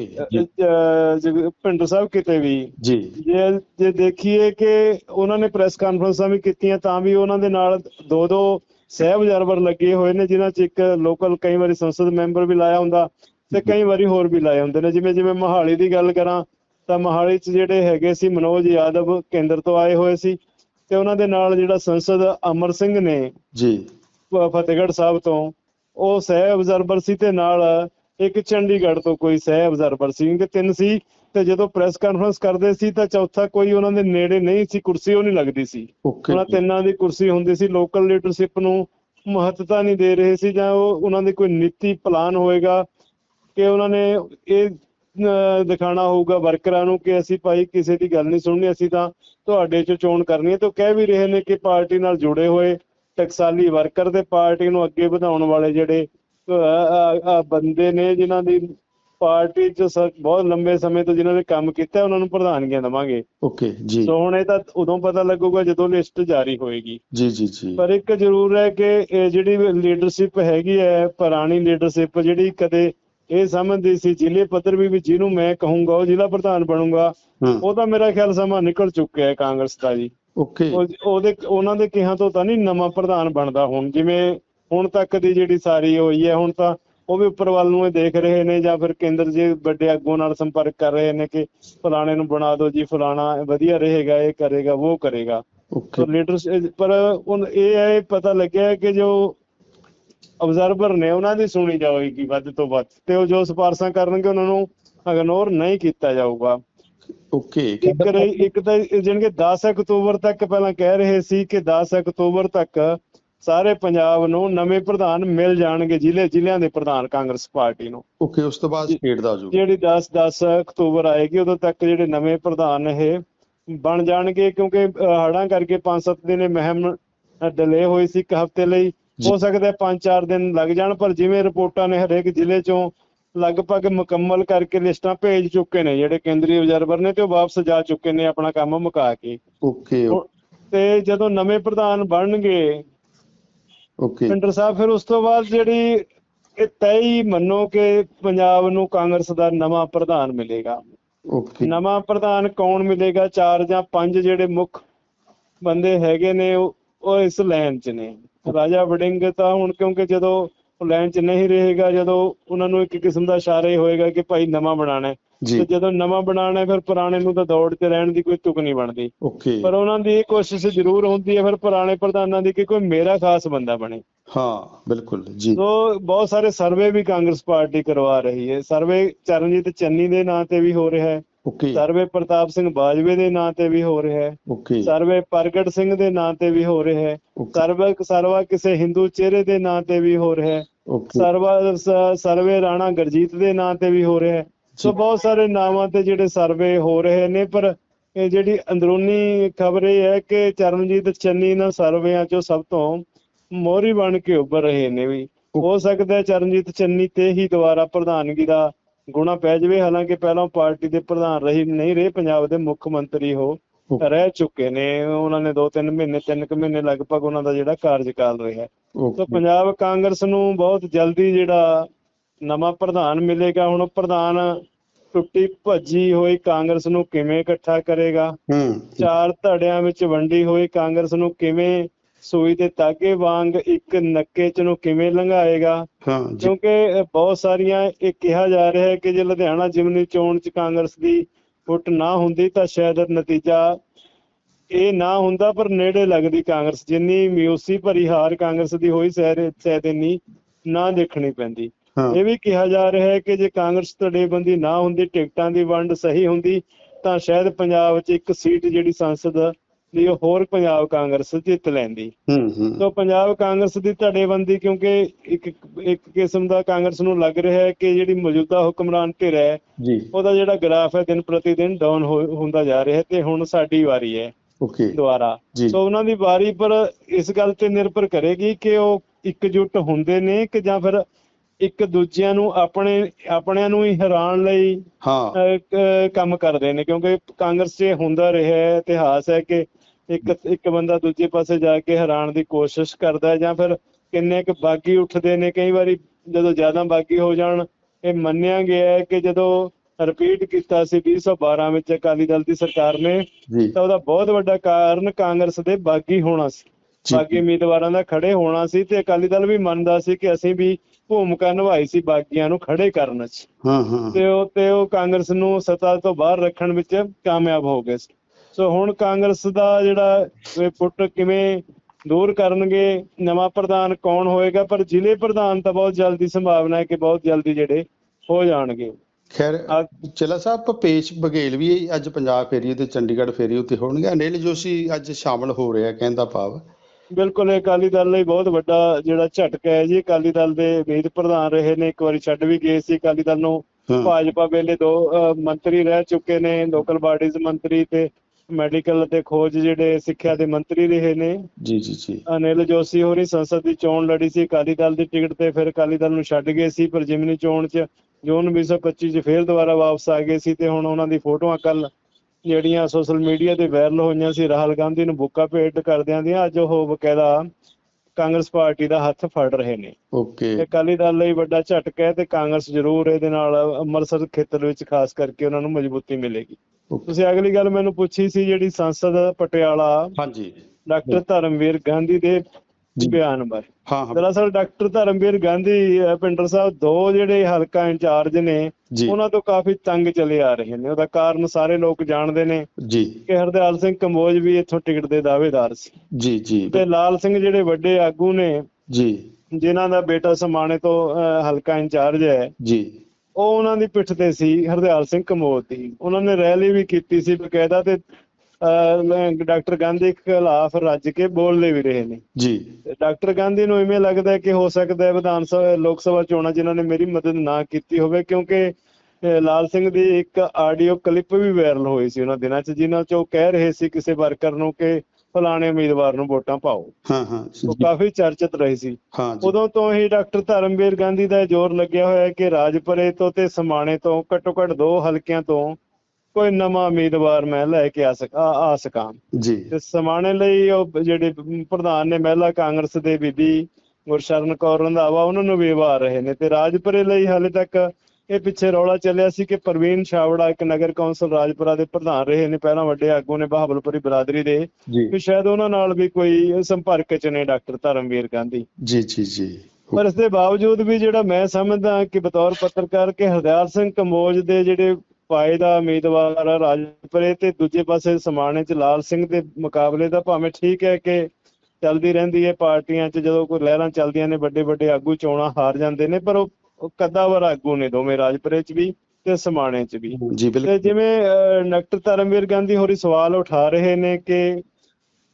ਭਿੰਡਰ ਸਾਹਿਬ ਕਿਤੇ ਵੀ ਜੀ। ਜੇ ਜੇ ਦੇਖੀਏ ਕਿ ਉਹਨਾਂ ਨੇ ਪ੍ਰੈਸ ਕਾਨਫਰੰਸਾਂ ਵੀ ਕੀਤੀਆਂ ਤਾਂ ਵੀ ਉਹਨਾਂ ਦੇ ਨਾਲ ਦੋ ਦੋ ਸਹਿ ਆਬਜ਼ਰਵਰ ਲੱਗੇ ਹੋਏ ਨੇ ਜਿਨ੍ਹਾਂ ਚ ਇੱਕ ਲੋਕਲ ਕਈ ਵਾਰੀ ਸੰਸਦ ਮੈਂਬਰ ਵੀ ਲਾਇਆ ਹੁੰਦਾ ਤੇ ਕਈ ਵਾਰੀ ਹੋਰ ਵੀ ਲਾਏ ਹੁੰਦੇ ਨੇ। ਜਿਵੇਂ ਜਿਵੇਂ ਮੋਹਾਲੀ ਦੀ ਗੱਲ ਕਰਾਂ ਤਾਂ ਮੋਹਾਲੀ ਚ ਜਿਹੜੇ ਹੈਗੇ ਸੀ ਮਨੋਜ ਯਾਦਵ ਕੇਂਦਰ ਤੋਂ ਆਏ ਹੋਏ ਸੀ ਤੇ ਉਹਨਾਂ ਦੇ ਨਾਲ ਜਿਹੜਾ ਸੰਸਦ ਅਮਰ ਸਿੰਘ ਨੇ ਜੀ। ਫਤਿਹਗੜ੍ਹ ਸਾਹਿਬ ਤੋਂ ਉਹ ਸਹਿ ਆਬਜ਼ਰਵਰ ਸੀ ਤੇ ਨਾਲ ਇੱਕ ਚੰਡੀਗੜ੍ਹ ਤੋਂ ਕੋਈ ਸਹਿ ਆਬਜ਼ਰਵਰ ਸੀ ਕਿਉਂਕਿ ਤਿੰਨ ਸੀ ਤੇ ਜਦੋਂ ਪ੍ਰੈਸ ਕਾਨਫਰੰਸ ਕਰਦੇ ਸੀ ਤਾਂ ਚੌਥਾ ਕੋਈ ਉਹਨਾਂ ਦੇ ਨੇੜੇ ਨਹੀਂ ਸੀ ਕੁਰਸੀ ਉਹ ਨਹੀਂ ਲੱਗਦੀ ਸੀ। ਉਹਨਾਂ ਤਿੰਨਾਂ ਦੀ ਕੁਰਸੀ ਹੁੰਦੀ ਸੀ ਲੋਕਲ ਲੀਡਰਸ਼ਿਪ ਨੂੰ ਮਹੱਤਤਾ ਨਹੀਂ ਦੇ ਰਹੇ ਸੀ ਜਾਂ ਉਹ ਉਹਨਾਂ ਦੀ ਕੋਈ ਨੀਤੀ ਪਲਾਨ ਹੋਏਗਾ ਕਿ ਉਹਨਾਂ ਨੇ ਇਹ ਦਿਖਾਣਾ ਹੋਊਗਾ ਵਰਕਰਾਂ ਨੂੰ ਕਿ ਅਸੀਂ ਭਾਈ ਕਿਸੇ ਦੀ ਗੱਲ ਨਹੀਂ ਸੁਣਨੀ ਅਸੀਂ ਤਾਂ ਤੁਹਾਡੇ ਚ ਚੋਣ ਕਰਨੀ ਹੈ। ਤੇ ਉਹ ਕਹਿ ਵੀ ਰਹੇ ਨੇ ਕਿ ਪਾਰਟੀ ਨਾਲ ਜੁੜੇ ਹੋਏ ਟਕਸਾਲੀ ਵਰਕਰ ਤੇ ਪਾਰਟੀ ਨੂੰ ਅੱਗੇ ਵਧਾਉਣ ਵਾਲੇ ਜਿਹੜੇ ਬੰਦੇ ਨੇ ਜਿਨ੍ਹਾਂ ਦੀ ਪਾਰਟੀ ਚ ਬਹੁਤ ਲੰਬੇ ਸਮੇਂ ਤੋਂ ਜਿਨ੍ਹਾਂ ਨੇ ਕੰਮ ਕੀਤਾ ਉਹਨਾਂ ਨੂੰ ਪ੍ਰਧਾਨਗੀਆਂ ਦੇਵਾਂਗੇ। ਓਕੇ ਜੀ। ਸੋ ਹੁਣ ਇਹ ਤਾਂ ਉਦੋਂ ਪਤਾ ਲੱਗੂਗਾ ਜਦੋਂ ਲਿਸਟ ਜਾਰੀ ਹੋਏਗੀ। ਜੀ ਜੀ ਜੀ। ਪਰ ਇੱਕ ਜ਼ਰੂਰ ਹੈ ਕਿ ਇਹ ਜਿਹੜੀ ਲੀਡਰਸ਼ਿਪ ਹੈਗੀ ਹੈ ਪੁਰਾਣੀ ਲੀਡਰਸ਼ਿਪ ਜਿਹੜੀ ਕਦੇ ਇਹ ਸਮਝਦੀ ਸੀ ਜ਼ਿਲ੍ਹੇ ਪੱਧਰ ਵੀ ਵੀ ਜਿਹਨੂੰ ਮੈਂ ਕਹੂੰਗਾ ਉਹ ਜ਼ਿਲ੍ਹਾ ਪ੍ਰਧਾਨ ਬਣੂਗਾ ਹਾਂ। ਉਹ ਤਾਂ ਮੇਰਾ ਖਿਆਲ ਸਮਾਂ ਨਿਕਲ ਚੁੱਕਿਆ ਹੈ ਕਾਂਗਰਸ ਦਾ ਜੀ। ਓਕੇ। ਉਹ- ਉਹਦੇ ਉਹਨਾਂ ਦੇ ਕਿਹਾਂ ਤੋਂ ਤਾਂ ਨਹੀਂ ਨਵਾਂ ਪ੍ਰਧਾਨ ਬਣਦਾ ਹੁਣ ਜਿਵੇਂ ਹੁਣ ਤੱਕ ਦੀ ਜਿਹੜੀ ਸਾਰੀ ਹੋਈ ਹੈ ਹੁਣ ਤਾਂ ਉਹ ਵੀ ਉੱਪਰ ਵੱਲ ਨੂੰ ਇਹ ਦੇਖ ਰਹੇ ਨੇ ਜਾਂ ਫਿਰ ਕੇਂਦਰ ਜੀ ਵੱਡੇ ਆਗੂਆਂ ਨਾਲ ਸੰਪਰਕ ਕਰ ਰਹੇ ਨੇ ਕਿ ਫਲਾਣੇ ਨੂੰ ਬਣਾ ਦਿਓ ਜੀ ਫਲਾਣਾ ਵਧੀਆ ਰਹੇਗਾ ਇਹ ਕਰੇਗਾ ਉਹ ਕਰੇਗਾ। ਓਕੇ ਪਰ ਲੀਡਰ ਪਰ ਹੁਣ ਇਹ ਹੈ ਪਤਾ ਲੱਗਿਆ ਹੈ ਕਿ ਜੋ ਆਬਜ਼ਰਵਰ ਨੇ ਉਹਨਾਂ ਦੀ ਸੁਣੀ ਜਾਵੇਗੀ ਵੱਧ ਤੋਂ ਵੱਧ ਤੇ ਉਹ ਜੋ ਸਿਫਾਰਸ਼ਾਂ ਕਰਨਗੇ ਉਹਨਾਂ ਨੂੰ ਇਗਨੋਰ ਨਹੀਂ ਕੀਤਾ ਜਾਊਗਾ। ਓਕੇ ਇੱਕ ਇੱਕ ਤਾਂ ਜਾਣੀ ਕਿ 10 ਅਕਤੂਬਰ ਤੱਕ ਪਹਿਲਾਂ ਕਹਿ ਰਹੇ ਸੀ ਕਿ 10 ਅਕਤੂਬਰ ਤੱਕ ਸਾਰੇ ਪੰਜਾਬ ਨੂੰ ਨਵੇਂ ਪ੍ਰਧਾਨ ਮਿਲ ਜਾਣਗੇ ਜ਼ਿਲ੍ਹੇ ਜ਼ਿਲ੍ਹਿਆਂ ਦੇ ਪ੍ਰਧਾਨ ਕਾਂਗਰਸ ਪਾਰਟੀ ਨੂੰ। ਓਕੇ ਉਸ ਤੋਂ ਬਾਅਦ ਸਟੇਟ ਦਾ ਜੋ ਜਿਹੜੀ 10 10 ਅਕਤੂਬਰ ਆਏਗੀ ਉਦੋਂ ਤੱਕ ਜਿਹੜੇ ਨਵੇਂ ਪ੍ਰਧਾਨ ਇਹ ਬਣ ਜਾਣਗੇ ਕਿਉਂਕਿ ਹੜ੍ਹਾਂ ਕਰਕੇ 5-7 ਦਿਨ ਮਹਿਮ ਡਿਲੇ ਹੋਈ ਸੀ ਇੱਕ ਹਫ਼ਤੇ ਲਈ। ਹੋ ਸਕਦਾ 5-4 ਦਿਨ ਲੱਗ ਜਾਣ ਪਰ ਜਿਵੇਂ ਰਿਪੋਰਟਾਂ ਨੇ ਹਰੇਕ ਜ਼ਿਲ੍ਹੇ ਚੋਂ ਲਗਭਗ ਮੁਕੰਮਲ ਕਰਕੇ ਲਿਸਟਾਂ ਭੇਜ ਚੁੱਕੇ ਨੇ ਜਿਹੜੇ ਕੇਂਦਰੀ ਆਬਜ਼ਰਵਰ ਨੇ ਤੇ ਉਹ ਵਾਪਸ ਜਾ ਚੁੱਕੇ ਨੇ ਆਪਣਾ ਕੰਮ ਮੁਕਾ ਕੇ। ਓਕੇ ਤੇ ਜਦੋਂ ਨਵੇਂ ਪ੍ਰਧਾਨ ਬਣਨਗੇ ਓਕੇ ਪਿੰਡਰ ਸਾਹਿਬ ਫਿਰ ਉਸ ਤੋਂ ਬਾਅਦ ਜਿਹੜੀ ਇਹ ਤੈਅ ਹੀ ਮੰਨੋ ਕਿ ਪੰਜਾਬ ਨੂੰ ਕਾਂਗਰਸ ਦਾ ਨਵਾਂ ਪ੍ਰਧਾਨ ਮਿਲੇਗਾ। ਓਕੇ ਨਵਾਂ ਪ੍ਰਧਾਨ ਕੌਣ ਮਿਲੇਗਾ? ਚਾਰ ਜਾਂ ਪੰਜ ਜਿਹੜੇ ਮੁੱਖ ਬੰਦੇ ਹੈਗੇ ਨੇ ਉਹ ਉਹ ਇਸ ਲਾਈਨ 'ਚ ਨੇ। ਰਾਜਾ ਵੜਿੰਗ ਤਾਂ ਹੁਣ ਕਿਉਂਕਿ ਜਦੋਂ ਉਹ ਲਾਈਨ 'ਚ ਨਹੀਂ ਰਹੇਗਾ ਜਦੋਂ ਉਹਨਾਂ ਨੂੰ ਇੱਕ ਕਿਸਮ ਦਾ ਇਸ਼ਾਰਾ ਹੀ ਹੋਏਗਾ ਕਿ ਭਾਈ ਨਵਾਂ ਬਣਾਉਣਾ ਹੈ। ਤੇ ਜਦੋਂ ਨਵਾਂ ਬਣਾਉਣਾ ਹੈ ਫਿਰ ਪੁਰਾਣੇ ਨੂੰ ਤਾਂ ਦੌੜ ਤੇ ਰਹਿਣ ਦੀ ਕੋਈ ਤੁਕ ਨਹੀਂ ਬਣਦੀ। ਪਰ ਉਹਨਾਂ ਦੀ ਇਹ ਕੋਸ਼ਿਸ਼ ਜ਼ਰੂਰ ਹੁੰਦੀ ਹੈ ਫਿਰ ਪੁਰਾਣੇ ਪ੍ਰਧਾਨਾਂ ਦੀ ਕਿ ਕੋਈ ਮੇਰਾ ਖਾਸ ਬੰਦਾ ਬਣੇ। ਹਾਂ ਬਿਲਕੁਲ ਜੀ। ਸੋ ਬਹੁਤ ਸਾਰੇ ਸਰਵੇ ਵੀ ਕਾਂਗਰਸ ਪਾਰਟੀ ਕਰਵਾ ਰਹੀ ਹੈ। ਸਰਵੇ ਚਰਨਜੀਤ ਚੰਨੀ ਦੇ ਨਾਂ ਤੇ ਵੀ ਹੋ ਰਿਹਾ ਹੈ। ਓਕੇ। ਸਰਵੇ ਪ੍ਰਤਾਪ ਸਿੰਘ ਬਾਜਵੇ ਦੇ ਨਾਂ ਤੇ ਵੀ ਹੋ ਰਿਹਾ ਹੈ। ਓਕੇ। ਸਰਵੇ ਪ੍ਰਗਟ ਸਿੰਘ ਦੇ ਨਾਂ ਤੇ ਵੀ ਹੋ ਰਿਹਾ ਹੈ। ਸਰਵੇ ਸਰਵਾ ਕਿਸੇ ਹਿੰਦੂ ਚਿਹਰੇ ਦੇ ਨਾਂ ਤੇ ਵੀ ਹੋ ਰਿਹਾ ਹੈ। ਸਰਵਾ ਸਰਵੇ ਰਾਣਾ ਗਰਜੀਤ ਦੇ ਨਾਂ ਤੇ ਵੀ ਹੋ ਰਿਹਾ ਹੈ। ਸੋ। ਬਹੁਤ ਸਾਰੇ ਨਾਵਾਂ ਤੇ ਜਿਹੜੇ ਸਰਵੇ ਹੋ ਰਹੇ ਨੇ ਪਰ ਇਹ ਜਿਹੜੀ ਅੰਦਰੂਨੀ ਖਬਰ ਇਹ ਹੈ ਕਿ ਚਰਨਜੀਤ ਚੰਨੀ ਇਹਨਾਂ ਸਰਵੇਆਂ ਚੋਂ ਸਭ ਤੋਂ ਮੋਹਰੀ ਬਣ ਕੇ ਉੱਭਰ ਰਹੇ ਨੇ ਵੀ। ਹੋ ਸਕਦਾ ਹੈ ਚਰਨਜੀਤ ਚੰਨੀ ਤੇ ਹੀ ਦੁਬਾਰਾ ਪ੍ਰਧਾਨਗੀ ਦਾ ਗੁਣਾ ਪੈ ਜਾਵੇ। ਹਾਲਾਂਕਿ ਪਹਿਲਾਂ ਪਾਰਟੀ ਦੇ ਪ੍ਰਧਾਨ ਰਹੀ ਨਹੀਂ ਰਹੇ ਪੰਜਾਬ ਦੇ ਮੁੱਖ ਮੰਤਰੀ ਓਕੇ ਰਹਿ ਚੁੱਕੇ ਨੇ। ਉਹਨਾਂ ਨੇ 2-3 ਮਹੀਨੇ 3 ਕੁ ਮਹੀਨੇ ਲਗਭਗ ਉਹਨਾਂ ਦਾ ਜਿਹੜਾ ਕਾਰਜਕਾਲ ਰਿਹਾ ਸੋ ਓਕੇ ਪੰਜਾਬ ਕਾਂਗਰਸ ਨੂੰ ਬਹੁਤ ਜਲਦੀ ਜਿਹੜਾ ਨਵਾਂ ਪ੍ਰਧਾਨ ਮਿਲੇਗਾ ਹੁਣ ਪ੍ਰਧਾਨ ਟੁੱਟੀ ਭੱਜੀ ਹੋਈ ਕਾਂਗਰਸ ਨੂੰ ਕਿਵੇਂ ਇਕੱਠਾ ਕਰੇਗਾ? ਹੂੰ। ਚਾਰ ਧੜਿਆਂ ਵਿੱਚ ਵੰਡੀ ਹੋਈ ਕਾਂਗਰਸ ਨੂੰ ਕਿਵੇਂ ਸੂਈ ਦੇ ਤਾਗੇ ਵਾਂਗ ਇੱਕ ਨੱਕੇ ਚ ਨੂੰ ਕਿਵੇਂ ਲੰਘਾਏਗਾ? ਕਿਉਂਕਿ ਬਹੁਤ ਸਾਰੀਆਂ ਇਹ ਕਿਹਾ ਜਾ ਰਿਹਾ ਹੈ ਕਿ ਜੇ ਲੁਧਿਆਣਾ ਜਿਮਨੀ ਚੋਣ ਚ ਕਾਂਗਰਸ ਦੀ ਫੁੱਟ ਨਾ ਹੁੰਦੀ ਤਾਂ ਸ਼ਾਇਦ ਨਤੀਜਾ ਇਹ ਨਾ ਹੁੰਦਾ ਪਰ ਨੇੜੇ ਲੱਗਦੀ ਕਾਂਗਰਸ। ਜਿੰਨੀ ਮਿਊਸੀ ਭਰੀ ਹਾਰ ਕਾਂਗਰਸ ਦੀ ਹੋਈ ਸਹਿਰ ਸ਼ਾਇਦ ਇੰਨੀ ਨਾ ਦੇਖਣੀ ਪੈਂਦੀ। ਇਹ ਵੀ ਕਿਹਾ ਜਾ ਰਿਹਾ ਹੈ ਕਿ ਜੇ ਕਾਂਗਰਸ ਧੜੇਬੰਦੀ ਨਾ ਹੁੰਦੀ ਟਿਕਟਾਂ ਦੀ ਵੰਡ ਸਹੀ ਹੁੰਦੀ ਤਾਂ ਸ਼ਾਇਦ ਪੰਜਾਬ 'ਚ ਇੱਕ ਸੀਟ ਜਿਹੜੀ ਸੰਸਦ ਦੀ ਉਹ ਹੋਰ ਪੰਜਾਬ ਕਾਂਗਰਸ ਜਿੱਤ ਲੈਂਦੀ। ਹੂੰ ਹੂੰ। ਸੋ ਪੰਜਾਬ ਕਾਂਗਰਸ ਦੀ ਧੜੇਬੰਦੀ ਕਿਉਂਕਿ ਇੱਕ ਇੱਕ ਕਿਸਮ ਦਾ ਕਾਂਗਰਸ ਨੂੰ ਲੱਗ ਰਿਹਾ ਹੈ ਕਿ ਜਿਹੜੀ ਮੌਜੂਦਾ ਹੁਕਮਰਾਨ ਧਿਰ ਹੈ ਉਹਦਾ ਜਿਹੜਾ ਗ੍ਰਾਫ ਹੈ ਦਿਨ ਪ੍ਰਤੀ ਦਿਨ ਡਾਊਨ ਹੁੰਦਾ ਜਾ ਰਿਹਾ ਹੈ ਤੇ ਹੁਣ ਸਾਡੀ ਵਾਰੀ ਹੈ। ਓਕੇ ਦੁਆਰਾ। ਸੋ ਉਹਨਾਂ ਦੀ ਵਾਰੀ ਪਰ ਇਸ ਗੱਲ ਤੇ ਨਿਰਭਰ ਕਰੇਗੀ ਕਿ ਉਹ ਇਕਜੁੱਟ ਹੁੰਦੇ ਨੇ ਕਿ ਜਾਂ ਫਿਰ ਇੱਕ ਦੂਜਿਆਂ ਨੂੰ ਆਪਣੇ ਆਪਣਿਆਂ ਨੂੰ ਹੀ ਹੈਰਾਨ ਲਈ ਹਾਂ। ਕੰਮ ਕਰਦੇ ਨੇ। ਕਿਉਂਕਿ ਕਾਂਗਰਸ 'ਚ ਹੁੰਦਾ ਰਿਹਾ ਹੈ ਇਤਿਹਾਸ ਹੈ ਕਿ ਇੱਕ ਇੱਕ ਬੰਦਾ ਦੂਜੇ ਪਾਸੇ ਜਾ ਕੇ ਹੈਰਾਨ ਦੀ ਕੋਸ਼ਿਸ਼ ਕਰਦਾ ਹੈ ਜਾਂ ਫਿਰ ਕਿੰਨੇ ਕੁ ਬਾਗੀ ਉੱਠਦੇ ਨੇ। ਕਈ ਵਾਰੀ ਜਦੋਂ ਜ਼ਿਆਦਾ ਬਾਗੀ ਹੋ ਜਾਣ ਇਹ ਮੰਨਿਆ ਗਿਆ ਹੈ ਕਿ ਜਦੋਂ ਰਿਪੀਟ ਕੀਤਾ ਸੀ 2012 ਵਿੱਚ ਅਕਾਲੀ ਦਲ ਦੀ ਸਰਕਾਰ ਨੇ ਤਾਂ ਉਹਦਾ ਬਹੁਤ ਵੱਡਾ ਕਾਰਨ ਕਾਂਗਰਸ ਦੇ ਬਾਗੀ ਹੋਣਾ ਸੀ। ਬਾਗੀ ਉਮੀਦਵਾਰਾਂ ਦਾ ਖੜੇ ਹੋਣਾ ਸੀ ਤੇ ਅਕਾਲੀ ਦਲ ਵੀ ਮੰਨਦਾ ਸੀ ਕਿ ਅਸੀਂ ਵੀ ਭੂਮਿਕਾ ਨਿਭਾਈ ਸੀ ਬਾਗੀਆਂ ਨੂੰ ਖੜੇ ਕਰਨ 'ਚ ਹਾਂ ਹਾਂ। ਤੇ ਉਹ ਤੇ ਉਹ ਕਾਂਗਰਸ ਨੂੰ ਸੱਤਾ ਤੋਂ ਬਾਹਰ ਰੱਖਣ ਵਿੱਚ ਕਾਮਯਾਬ ਹੋ ਗਏ ਸੀ। ਸੋ ਹੁਣ ਕਾਂਗਰਸ ਦਾ ਜਿਹੜਾ ਪੁੱਟ ਕਿਵੇਂ ਦੂਰ ਕਰਨਗੇ ਨਵਾਂ ਪ੍ਰਧਾਨ ਕੌਣ ਹੋਏਗਾ ਪਰ ਜ਼ਿਲ੍ਹੇ ਪ੍ਰਧਾਨ ਤਾਂ ਬਹੁਤ ਜਲਦੀ ਸੰਭਾਵਨਾ ਹੈ ਕਿ ਬਹੁਤ ਜਲਦੀ ਜਿਹੜੇ ਹੋ ਜਾਣਗੇ। ਖੈਰ ਚਲਾ ਸਾਹਿਬ ਭਪੇਸ਼ ਬਘੇਲ ਵੀ ਅੱਜ ਪੰਜਾਬ ਫੇਰੀ ਤੇ ਚੰਡੀਗੜ੍ਹ ਫੇਰੀ ਉੱਤੇ ਹੋਣਗੇ। ਅਨਿਲ ਜੋਸ਼ੀ ਅੱਜ ਸ਼ਾਮਲ ਹੋ ਰਿਹਾ ਕਹਿੰਦਾ ਭਾਵ। ਬਿਲਕੁਲ ਇਹ ਅਕਾਲੀ ਦਲ ਲਈ ਬਹੁਤ ਵੱਡਾ ਜਿਹੜਾ ਝਟਕਾ ਹੈ ਜੀ। ਅਕਾਲੀ ਦਲ ਦੇ ਮੀਤ ਪ੍ਰਧਾਨ ਰਹੇ ਨੇ ਇੱਕ ਵਾਰੀ ਛੱਡ ਵੀ ਗਏ ਸੀ ਅਕਾਲੀ ਦਲ ਨੂੰ। ਭਾਜਪਾ ਵੇਲੇ ਦੋ ਮੰਤਰੀ ਰਹਿ ਚੁੱਕੇ ਨੇ ਲੋਕਲ ਬਾਡੀਜ਼ ਮੰਤਰੀ ਤੇ ਮੈਡੀਕਲ ਤੇ ਖੋਜ ਜਿਹੜੇ ਸਿੱਖਿਆ ਦੇ ਮੰਤਰੀ ਰਹੇ ਨੇ। ਜੀ ਜੀ ਜੀ। ਅਨਿਲ ਜੋਸ਼ੀ ਹੋਰੀ ਸੰਸਦ ਦੀ ਚੋਣ ਲੜੀ ਸੀ। ਅਕਾਲੀ ਦਲ ਦੀ ਟਿਕਟ ਤੇ ਫਿਰ ਅਕਾਲੀ ਦਲ ਨੂੰ ਛੱਡ ਗਏ ਸੀ ਪਰ ਜਿਮਨੀ ਚੋਣ 'ਚ ਜੂਨ 2025 'ਚ ਫੇਰ ਦੁਬਾਰਾ ਵਾਪਸ ਆ ਗਏ ਸੀ ਤੇ ਹੁਣ ਉਹਨਾਂ ਦੀ ਫੋਟੋਆਂ ਕੱਲ ਜਿਹੜੀਆਂ ਸੋਸ਼ਲ ਮੀਡੀਆ ਤੇ ਵਾਇਰਲ ਹੋਈਆਂ ਸੀ ਰਾਹੁਲ ਗਾਂਧੀ ਨੂੰ ਬੁੱਕਾ ਭੇਟ ਕਰਦਿਆਂ ਦੀਆਂ ਅੱਜ ਉਹ ਬਕਾਇਦਾ ਕਾਂਗਰਸ ਪਾਰਟੀ ਦਾ ਹੱਥ ਫੜ ਰਹੇ ਨੇ। ਓਕੇ ਇਹ ਅਕਾਲੀ ਦਲ ਲਈ ਵੱਡਾ ਝਟਕਾ ਹੈ ਤੇ ਕਾਂਗਰਸ ਜ਼ਰੂਰ ਇਹਦੇ ਨਾਲ ਅੰਮ੍ਰਿਤਸਰ ਖੇਤਰ ਵਿੱਚ ਖਾਸ ਕਰਕੇ ਉਹਨਾਂ ਨੂੰ ਮਜ਼ਬੂਤੀ ਮਿਲੇਗੀ। ਤੁਸੀਂ ਅਗਲੀ ਗੱਲ ਮੈਨੂੰ ਪੁੱਛੀ ਸੀ ਜਿਹੜੀ ਸੰਸਦ ਪਟਿਆਲਾ ਹਾਂਜੀ। ਡਾਕਟਰ ਧਰਮਵੀਰ ਗਾਂਧੀ ਦੇ। ਬਿਆਨ ਬਾਰੇ। ਹਾਂ ਹਾਂ। ਦਰਅਸਲ ਡਾਕਟਰ ਧਰਮਵੀਰ ਗਾਂਧੀ ਪਿੰਡਰ ਸਾਹਿਬ ਦੋ ਜਿਹੜੇ ਹਲਕਾ ਇੰਚਾਰਜ ਨੇ ਉਹਨਾਂ ਤੋਂ ਕਾਫੀ ਤੰਗ ਚਲੇ ਆ ਰਹੇ ਨੇ। ਉਹਦਾ ਕਾਰਨ ਸਾਰੇ ਲੋਕ ਜਾਣਦੇ ਨੇ ਜੀ। ਕਿ ਹਰਦਿਆਲ ਸਿੰਘ ਕੰਬੋਜ ਵੀ ਇੱਥੋਂ ਟਿਕਟ ਦੇ ਦਾਅਵੇਦਾਰ ਸੀ। ਜੀ ਜੀ। ਤੇ ਲਾਲ ਸਿੰਘ ਜਿਹੜੇ ਵੱਡੇ ਆਗੂ ਨੇ ਜੀ। ਜਿਨ੍ਹਾਂ ਦਾ ਬੇਟਾ ਸਮਾਣੇ ਤੋਂ ਹਲਕਾ ਇੰਚਾਰਜ ਹੈ ਜੀ। ਉਹ ਉਹਨਾਂ ਦੀ ਪਿੱਠ ਤੇ ਸੀ ਹਰਦਿਆਲ ਸਿੰਘ ਕੰਬੋਜ ਦੀ। ਉਹਨਾਂ ਨੇ ਰੈਲੀ ਵੀ ਕੀਤੀ ਸੀ ਬਕਾਇਦਾ ਤੇ ਡਾਕਟਰ ਗਾਂਧੀ ਖਿਲਾਫ ਰੱਜ ਕੇ ਬੋਲਦੇ ਵੀ ਰਹੇ ਨੇ। ਜੀ। ਡਾਕਟਰ ਗਾਂਧੀ ਨੂੰ ਇਵੇਂ ਲੱਗਦਾ ਕਿ ਹੋ ਸਕਦਾ ਹੈ ਵਿਧਾਨ ਸਭਾ ਲੋਕ ਸਭਾ ਚੋਣਾਂ ਜਿਨ੍ਹਾਂ ਨੇ ਮੇਰੀ ਮਦਦ ਨਾ ਕੀਤੀ ਹੋਵੇ ਕਿਉਂਕਿ ਲਾਲ ਸਿੰਘ ਦੀ ਇੱਕ ਆਡੀਓ ਕਲਿੱਪ ਵੀ ਵਾਇਰਲ ਹੋਈ ਸੀ ਉਹਨਾਂ ਦਿਨਾਂ 'ਚ ਜਿਨ੍ਹਾਂ 'ਚ ਉਹ ਕਹਿ ਰਹੇ ਸੀ ਕਿਸੇ ਵਰਕਰ ਨੂੰ ਕਿ ਫਲਾਣੇ ਉਮੀਦਵਾਰ ਨੂੰ ਵੋਟਾਂ ਪਾਓ। ਹਾਂ ਹਾਂ ਉਹ ਕਾਫੀ ਚਰਚਿਤ ਰਹੀ ਸੀ। ਉਦੋਂ ਤੋਂ ਹੀ ਡਾਕਟਰ ਧਰਮਵੀਰ ਗਾਂਧੀ ਦਾ ਜ਼ੋਰ ਲੱਗਿਆ ਹੋਇਆ ਹੈ ਕਿ ਰਾਜਪੁਰੇ ਤੋਂ ਤੇ ਸਮਾਣੇ ਤੋਂ ਘੱਟੋ ਘੱਟ ਦੋ ਹਲਕਿਆਂ ਤੋਂ ਕੋਈ ਨਵਾਂ ਉਮੀਦਵਾਰ ਮੈਂ ਲੈ ਕੇ ਆ ਸਕ ਆ ਸਕਾਂ। ਜੀ। ਤੇ ਸਮਾਣੇ ਲਈ ਉਹ ਜਿਹੜੇ ਪ੍ਰਧਾਨ ਨੇ ਮਹਿਲਾ ਕਾਂਗਰਸ ਦੇ ਬੀਬੀ ਗੁਰਸ਼ਰਨ ਕੌਰ ਰੰਧਾਵਾ ਉਹਨਾਂ ਨੂੰ ਵੀ ਵਾਰ ਰਹੇ ਨੇ। ਤੇ ਰਾਜਪੁਰੇ ਲਈ ਹਾਲੇ ਤੱਕ ਇਹ ਪਿੱਛੇ ਰੌਲਾ ਚੱਲਿਆ ਸੀ ਕਿ ਪ੍ਰਵੀਨ ਛਾਵੜਾ ਇੱਕ ਨਗਰ ਕੌਂਸਲ ਰਾਜਪੁਰਾ ਦੇ ਪ੍ਰਧਾਨ ਰਹੇ ਨੇ। ਪਹਿਲਾਂ ਵੱਡੇ ਆਗੂ ਨੇ ਬਹਾਵਲਪੁਰੀ ਬਰਾਦਰੀ ਦੇ। ਕਿ ਸ਼ਾਇਦ ਉਹਨਾਂ ਨਾਲ ਵੀ ਕੋਈ ਸੰਪਰਕ ਚ ਨੇ ਡਾਕਟਰ ਧਰਮਵੀਰ ਗਾਂਧੀ। ਜੀ ਜੀ ਜੀ। ਪਰ ਇਸ ਦੇ ਬਾਵਜੂਦ ਵੀ ਜਿਹੜਾ ਮੈਂ ਸਮਝਦਾ ਕਿ ਬਤੌਰ ਪੱਤਰਕਾਰ ਕਿ ਹਰਦਿਆਲ ਸਿੰਘ ਕੰਬੋਜ ਦੇ ਜਿਹੜੇ ਪਾਏ ਦਾ ਉਮੀਦਵਾਰ ਆ ਰਾਜਪੁਰੇ ਤੇ ਦੂਜੇ ਪਾਸੇ ਸਮਾਣੇ ਚ ਲਾਲ ਸਿੰਘ ਦੇ ਮੁਕਾਬਲੇ ਦਾ ਭਾਵੇਂ ਠੀਕ ਹੈ ਕਿ ਚੱਲਦੀ ਰਹਿੰਦੀ ਹੈ ਪਾਰਟੀਆਂ 'ਚ ਜਦੋਂ ਕੋਈ ਲਹਿਰਾਂ ਚੱਲਦੀਆਂ ਨੇ ਵੱਡੇ ਵੱਡੇ ਆਗੂ ਚੋਣਾਂ ਹਾਰ ਜਾਂਦੇ ਨੇ ਪਰ ਉਹ ਕੱਦਾਵਰ ਆਗੂ ਨੇ ਦੋਵੇਂ ਰਾਜਪੁਰੇ 'ਚ ਵੀ ਤੇ ਸਮਾਣੇ 'ਚ ਵੀ। ਜੀ ਬਿਲਕੁਲ। ਜਿਵੇਂ ਡਾਕਟਰ ਧਰਮਵੀਰ ਗਾਂਧੀ ਹੋਰੀ ਸਵਾਲ ਉਠਾ ਰਹੇ ਨੇ ਕਿ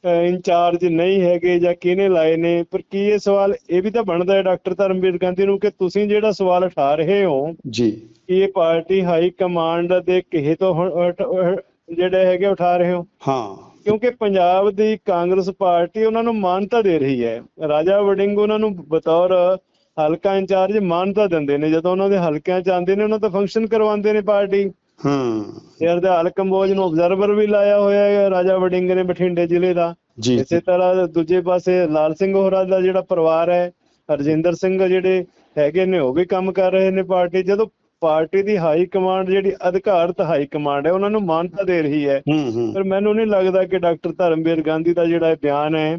ਇੰਚਾਰਜ ਨਹੀਂ ਹੈਗੇ ਜਾਂ ਕਿਹਨੇ ਲਾਏ ਨੇ? ਪਰ ਕੀ ਇਹ ਸਵਾਲ ਇਹ ਵੀ ਤਾਂ ਬਣਦਾ ਹੈ ਡਾਕਟਰ ਧਰਮਵੀਰ ਗਾਂਧੀ ਨੂੰ ਕਿ ਤੁਸੀਂ ਜਿਹੜਾ ਸਵਾਲ ਉਠਾ ਰਹੇ ਹੋ ਜੀ। ਇਹ ਪਾਰਟੀ ਹਾਈ ਕਮਾਂਡ ਦੇ ਕਿਹੇ ਤੋਂ ਜਿਹੜੇ ਹੈਗੇ ਉਠਾ ਰਹੇ ਹੋ? ਹਾਂ। ਕਿਉਂਕਿ ਪੰਜਾਬ ਦੀ ਕਾਂਗਰਸ ਪਾਰਟੀ ਉਹਨਾਂ ਨੂੰ ਮਾਨਤਾ ਦੇ ਰਹੀ ਹੈ। ਰਾਜਾ ਵੜਿੰਗ ਉਹਨਾਂ ਨੂੰ ਬਤੌਰ ਹਲਕਾ ਇੰਚਾਰਜ ਮਾਨਤਾ ਦਿੰਦੇ ਨੇ। ਜਦੋਂ ਉਹਨਾਂ ਦੇ ਹਲਕਿਆਂ ਚ ਆਉਂਦੇ ਨੇ ਉਹਨਾਂ ਤੋਂ ਫੰਕਸ਼ਨ ਕਰਵਾਉਂਦੇ ਨੇ ਪਾਰਟੀ। ਹਾਂ। ਤੇ ਹਰਦਿਆਲ ਕੰਬੋਜ ਨੂੰ ਆਬਜ਼ਰਵਰ ਵੀ ਲਾਇਆ ਹੋਇਆ ਹੈ ਰਾਜਾ ਵੜਿੰਗ ਨੇ ਬਠਿੰਡੇ ਜ਼ਿਲ੍ਹੇ ਦਾ। ਇਸੇ ਤਰ੍ਹਾਂ ਦੂਜੇ ਪਾਸੇ ਲਾਲ ਸਿੰਘ ਹੋਰਾਂ ਦਾ ਜਿਹੜਾ ਪਰਿਵਾਰ ਹੈ ਹਰਜਿੰਦਰ ਸਿੰਘ ਜਿਹੜੇ ਹੈਗੇ ਨੇ ਉਹ ਵੀ ਕੰਮ ਕਰ ਰਹੇ ਨੇ ਪਾਰਟੀ। ਜਦੋਂ ਪਾਰਟੀ ਦੀ ਹਾਈ ਕਮਾਂਡ ਜਿਹੜੀ ਅਧਿਕਾਰਤ ਹਾਈ ਕਮਾਂਡ ਹੈ ਉਹਨਾਂ ਨੂੰ ਮਾਨਤਾ ਦੇ ਰਹੀ ਹੈ। ਪਰ ਮੈਨੂੰ ਨਹੀਂ ਲੱਗਦਾ ਕਿ ਡਾਕਟਰ ਧਰਮਵੀਰ ਗਾਂਧੀ ਦਾ ਜਿਹੜਾ ਬਿਆਨ ਹੈ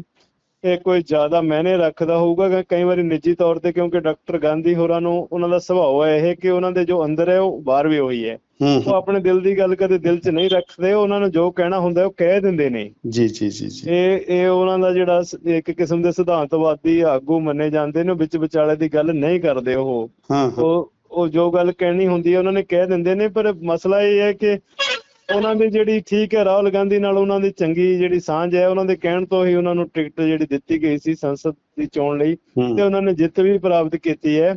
ਇਹ ਕੋਈ ਜ਼ਿਆਦਾ ਮਾਇਨੇ ਰੱਖਦਾ ਹੋਊਗਾ ਕਿ ਕਈ ਵਾਰੀ ਨਿੱਜੀ ਤੌਰ ਤੇ ਕਿਉਂਕਿ ਡਾਕਟਰ ਗਾਂਧੀ ਹੋਰਾਂ ਨੂੰ ਉਹਨਾਂ ਦਾ ਸੁਭਾਅ ਹੈ ਇਹ ਕਿ ਉਹਨਾਂ ਦੇ ਜੋ ਅੰਦਰ ਹੈ ਉਹ ਬਾਹਰ ਵੀ ਉਹੀ ਹੂੰ। ਉਹ ਆਪਣੇ ਦਿਲ ਦੀ ਗੱਲ ਕਦੇ ਦਿਲ 'ਚ ਨਹੀਂ ਰੱਖਦੇ ਉਹਨਾਂ ਨੂੰ ਜੋ ਕਹਿਣਾ ਹੁੰਦਾ ਉਹ ਕਹਿ ਦਿੰਦੇ ਨੇ। ਜੀ ਜੀ ਜੀ ਜੀ। ਇਹ ਇਹ ਉਹਨਾਂ ਦਾ ਜਿਹੜਾ ਇੱਕ ਕਿਸਮ ਦੇ ਸਿਧਾਂਤਵਾਦੀ ਆਗੂ ਮੰਨੇ ਜਾਂਦੇ ਨੇ ਵਿੱਚ ਵਿਚਾਲੇ ਦੀ ਗੱਲ ਨਹੀਂ ਕਰਦੇ ਉਹ। ਉਹ ਉਹ ਜੋ ਗੱਲ ਕਹਿਣੀ ਹੁੰਦੀ ਹੈ ਉਹਨਾਂ ਨੇ ਕਹਿ ਦਿੰਦੇ ਨੇ ਪਰ ਮਸਲਾ ਇਹ ਹੈ ਕਿ ਉਹਨਾਂ ਦੀ ਜਿਹੜੀ ਠੀਕ ਹੈ ਰਾਹੁਲ ਗਾਂਧੀ ਨਾਲ ਉਹਨਾਂ ਦੀ ਚੰਗੀ ਜਿਹੜੀ ਸਾਂਝ ਹੈ ਉਹਨਾਂ ਦੇ ਕਹਿਣ ਤੋਂ ਹੀ ਉਹਨਾਂ ਨੂੰ ਟਿਕਟ ਜਿਹੜੀ ਦਿੱਤੀ ਗਈ ਸੀ ਸੰਸਦ ਦੀ ਚੋਣ ਲਈ ਤੇ ਉਹਨਾਂ ਨੇ ਜਿੱਤ ਵੀ ਪ੍ਰਾਪਤ ਕੀਤੀ ਹੈ।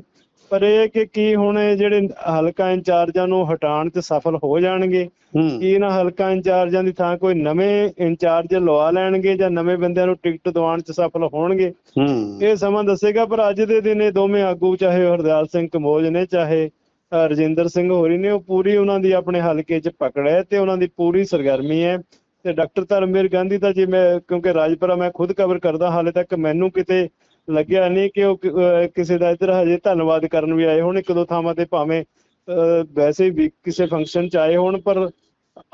ਪਰ ਇਹ ਕਿ ਕੀ ਹੁਣ ਇਹ ਜਿਹੜੇ ਹਲਕਾ ਇੰਚਾਰਜਾਂ ਨੂੰ ਹਟਾਉਣ 'ਚ ਸਫਲ ਹੋ ਜਾਣਗੇ ਕੀ ਇਹਨਾਂ ਹਲਕਾ ਇੰਚਾਰਜਾਂ ਦੀ ਥਾਂ ਕੋਈ ਨਵੇਂ ਇੰਚਾਰਜ ਲਵਾ ਲੈਣਗੇ ਜਾਂ ਨਵੇਂ ਬੰਦਿਆਂ ਨੂੰ ਟਿਕਟ ਦਿਵਾਉਣ 'ਚ ਸਫਲ ਹੋਣਗੇ? ਇਹ ਸਮਾਂ ਦੱਸੇਗਾ ਪਰ ਅੱਜ ਦੇ ਦਿਨ ਇਹ ਦੋਵੇਂ ਆਗੂ ਚਾਹੇ ਹਰਦਿਆਲ ਸਿੰਘ ਕੰਬੋਜ ਨੇ ਚਾਹੇ ਰਜਿੰਦਰ ਸਿੰਘ ਹੋਰੀ ਨੇ ਉਹ ਪੂਰੀ ਉਹਨਾਂ ਦੀ ਆਪਣੇ ਹਲਕੇ 'ਚ ਪਕੜ ਹੈ ਤੇ ਉਹਨਾਂ ਦੀ ਪੂਰੀ ਸਰਗਰਮੀ ਹੈ। ਤੇ ਡਾਕਟਰ ਧਰਮਵੀਰ ਗਾਂਧੀ ਦਾ ਜੀ ਮੈਂ ਕਿਉਂਕਿ ਰਾਜਪੁਰਾ ਮੈਂ ਖੁਦ ਕਵਰ ਕਰਦਾ ਹਾਲੇ ਤੱਕ ਮੈਨੂੰ ਕਿਤੇ ਲੱਗਿਆ ਨਹੀਂ ਕਿ ਉਹ ਕਿਸੇ ਦਾ ਇੱਧਰ ਹਜੇ ਧੰਨਵਾਦ ਕਰਨ ਵੀ ਆਏ ਹੋਣ ਇੱਕ ਦੋ ਥਾਵਾਂ ਤੇ ਭਾਵੇਂ ਵੈਸੇ ਵੀ ਕਿਸੇ ਫੰਕਸ਼ਨ 'ਚ ਆਏ ਹੋਣ ਪਰ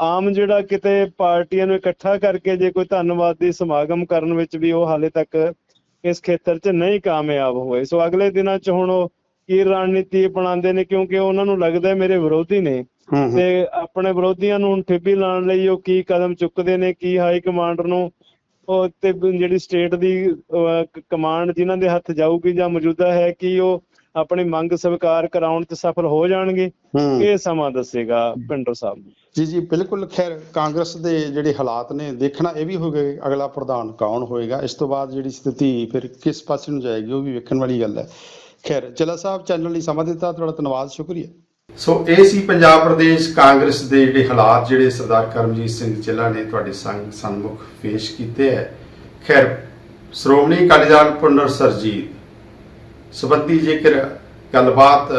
ਆਮ ਜਿਹੜਾ ਕਿਤੇ ਪਾਰਟੀਆਂ ਨੂੰ ਇਕੱਠਾ ਕਰਕੇ ਜੇ ਕੋਈ ਧੰਨਵਾਦੀ ਸਮਾਗਮ ਕਰਨ ਵਿੱਚ ਵੀ ਉਹ ਹਾਲੇ ਤੱਕ ਇਸ ਖੇਤਰ 'ਚ ਨਹੀਂ ਕਾਮਯਾਬ ਹੋਏ। ਸੋ ਅਗਲੇ ਦਿਨਾਂ 'ਚ ਹੁਣ ਉਹ ਕੀ ਰਣਨੀਤੀ ਅਪਣਾਉਂਦੇ ਨੇ ਕਿਉਂਕਿ ਉਹਨਾਂ ਨੂੰ ਲੱਗਦਾ ਮੇਰੇ ਵਿਰੋਧੀ ਨੇ। ਤੇ ਆਪਣੇ ਵਿਰੋਧੀਆਂ ਨੂੰ ਹੁਣ ਠੇਪੀ ਲਾਉਣ ਲਈ ਉਹ ਕੀ ਕਦਮ ਚੁੱਕਦੇ ਨੇ ਕੀ ਹਾਈ ਕਮਾਂਡਰ ਨੂੰ ਉਹ ਤੇ ਜਿਹੜੀ ਸਟੇਟ ਦੀ ਕਮਾਂਡ ਜਿਨ੍ਹਾਂ ਦੇ ਹੱਥ ਜਾਊਗੀ ਜਾਂ ਮੌਜੂਦਾ ਹੈ ਕਿ ਉਹ ਆਪਣੀ ਮੰਗ ਸਵੀਕਾਰ ਕਰਾਉਣ 'ਚ ਸਫਲ ਹੋ ਜਾਣਗੇ ਹੂੰ। ਇਹ ਸਮਾਂ ਦੱਸੇਗਾ ਪਿੰਡਰ ਸਾਹਿਬ ਜੀ ਜੀ ਬਿਲਕੁਲ। ਖੈਰ ਕਾਂਗਰਸ ਦੇ ਜਿਹੜੇ ਹਾਲਾਤ ਨੇ ਦੇਖਣਾ ਇਹ ਵੀ ਹੋਵੇਗਾ ਕਿ ਅਗਲਾ ਪ੍ਰਧਾਨ ਕੌਣ ਹੋਏਗਾ। ਇਸ ਤੋਂ ਬਾਅਦ ਜਿਹੜੀ ਸਥਿਤੀ ਫਿਰ ਕਿਸ ਪਾਸੇ ਨੂੰ ਜਾਏਗੀ ਉਹ ਵੀ ਵੇਖਣ ਵਾਲੀ ਗੱਲ ਹੈ। ਖੈਰ ਚਲਾ ਸਾਹਿਬ ਚੈਨਲ ਲਈ ਸਮਾਂ ਦਿੱਤਾ ਤੁਹਾਡਾ ਧੰਨਵਾਦ ਸ਼ੁਕਰੀਆ। ਸੋ ਇਹ ਸੀ ਪੰਜਾਬ ਪ੍ਰਦੇਸ਼ ਕਾਂਗਰਸ ਦੇ ਜਿਹੜੇ ਹਾਲਾਤ ਜਿਹੜੇ ਸਰਦਾਰ ਕਰਮਜੀਤ ਸਿੰਘ ਚਿੱਲਾ ਨੇ ਤੁਹਾਡੇ ਸੰਗ ਸਨਮੁਖ ਪੇਸ਼ ਕੀਤੇ ਹੈ। ਖੈਰ, ਸ਼੍ਰੋਮਣੀ ਅਕਾਲੀ ਦਲ ਪੁਨਰ ਸਰਜੀਤ, ਸੰਬੰਧੀ ਜੇਕਰ ਗੱਲਬਾਤ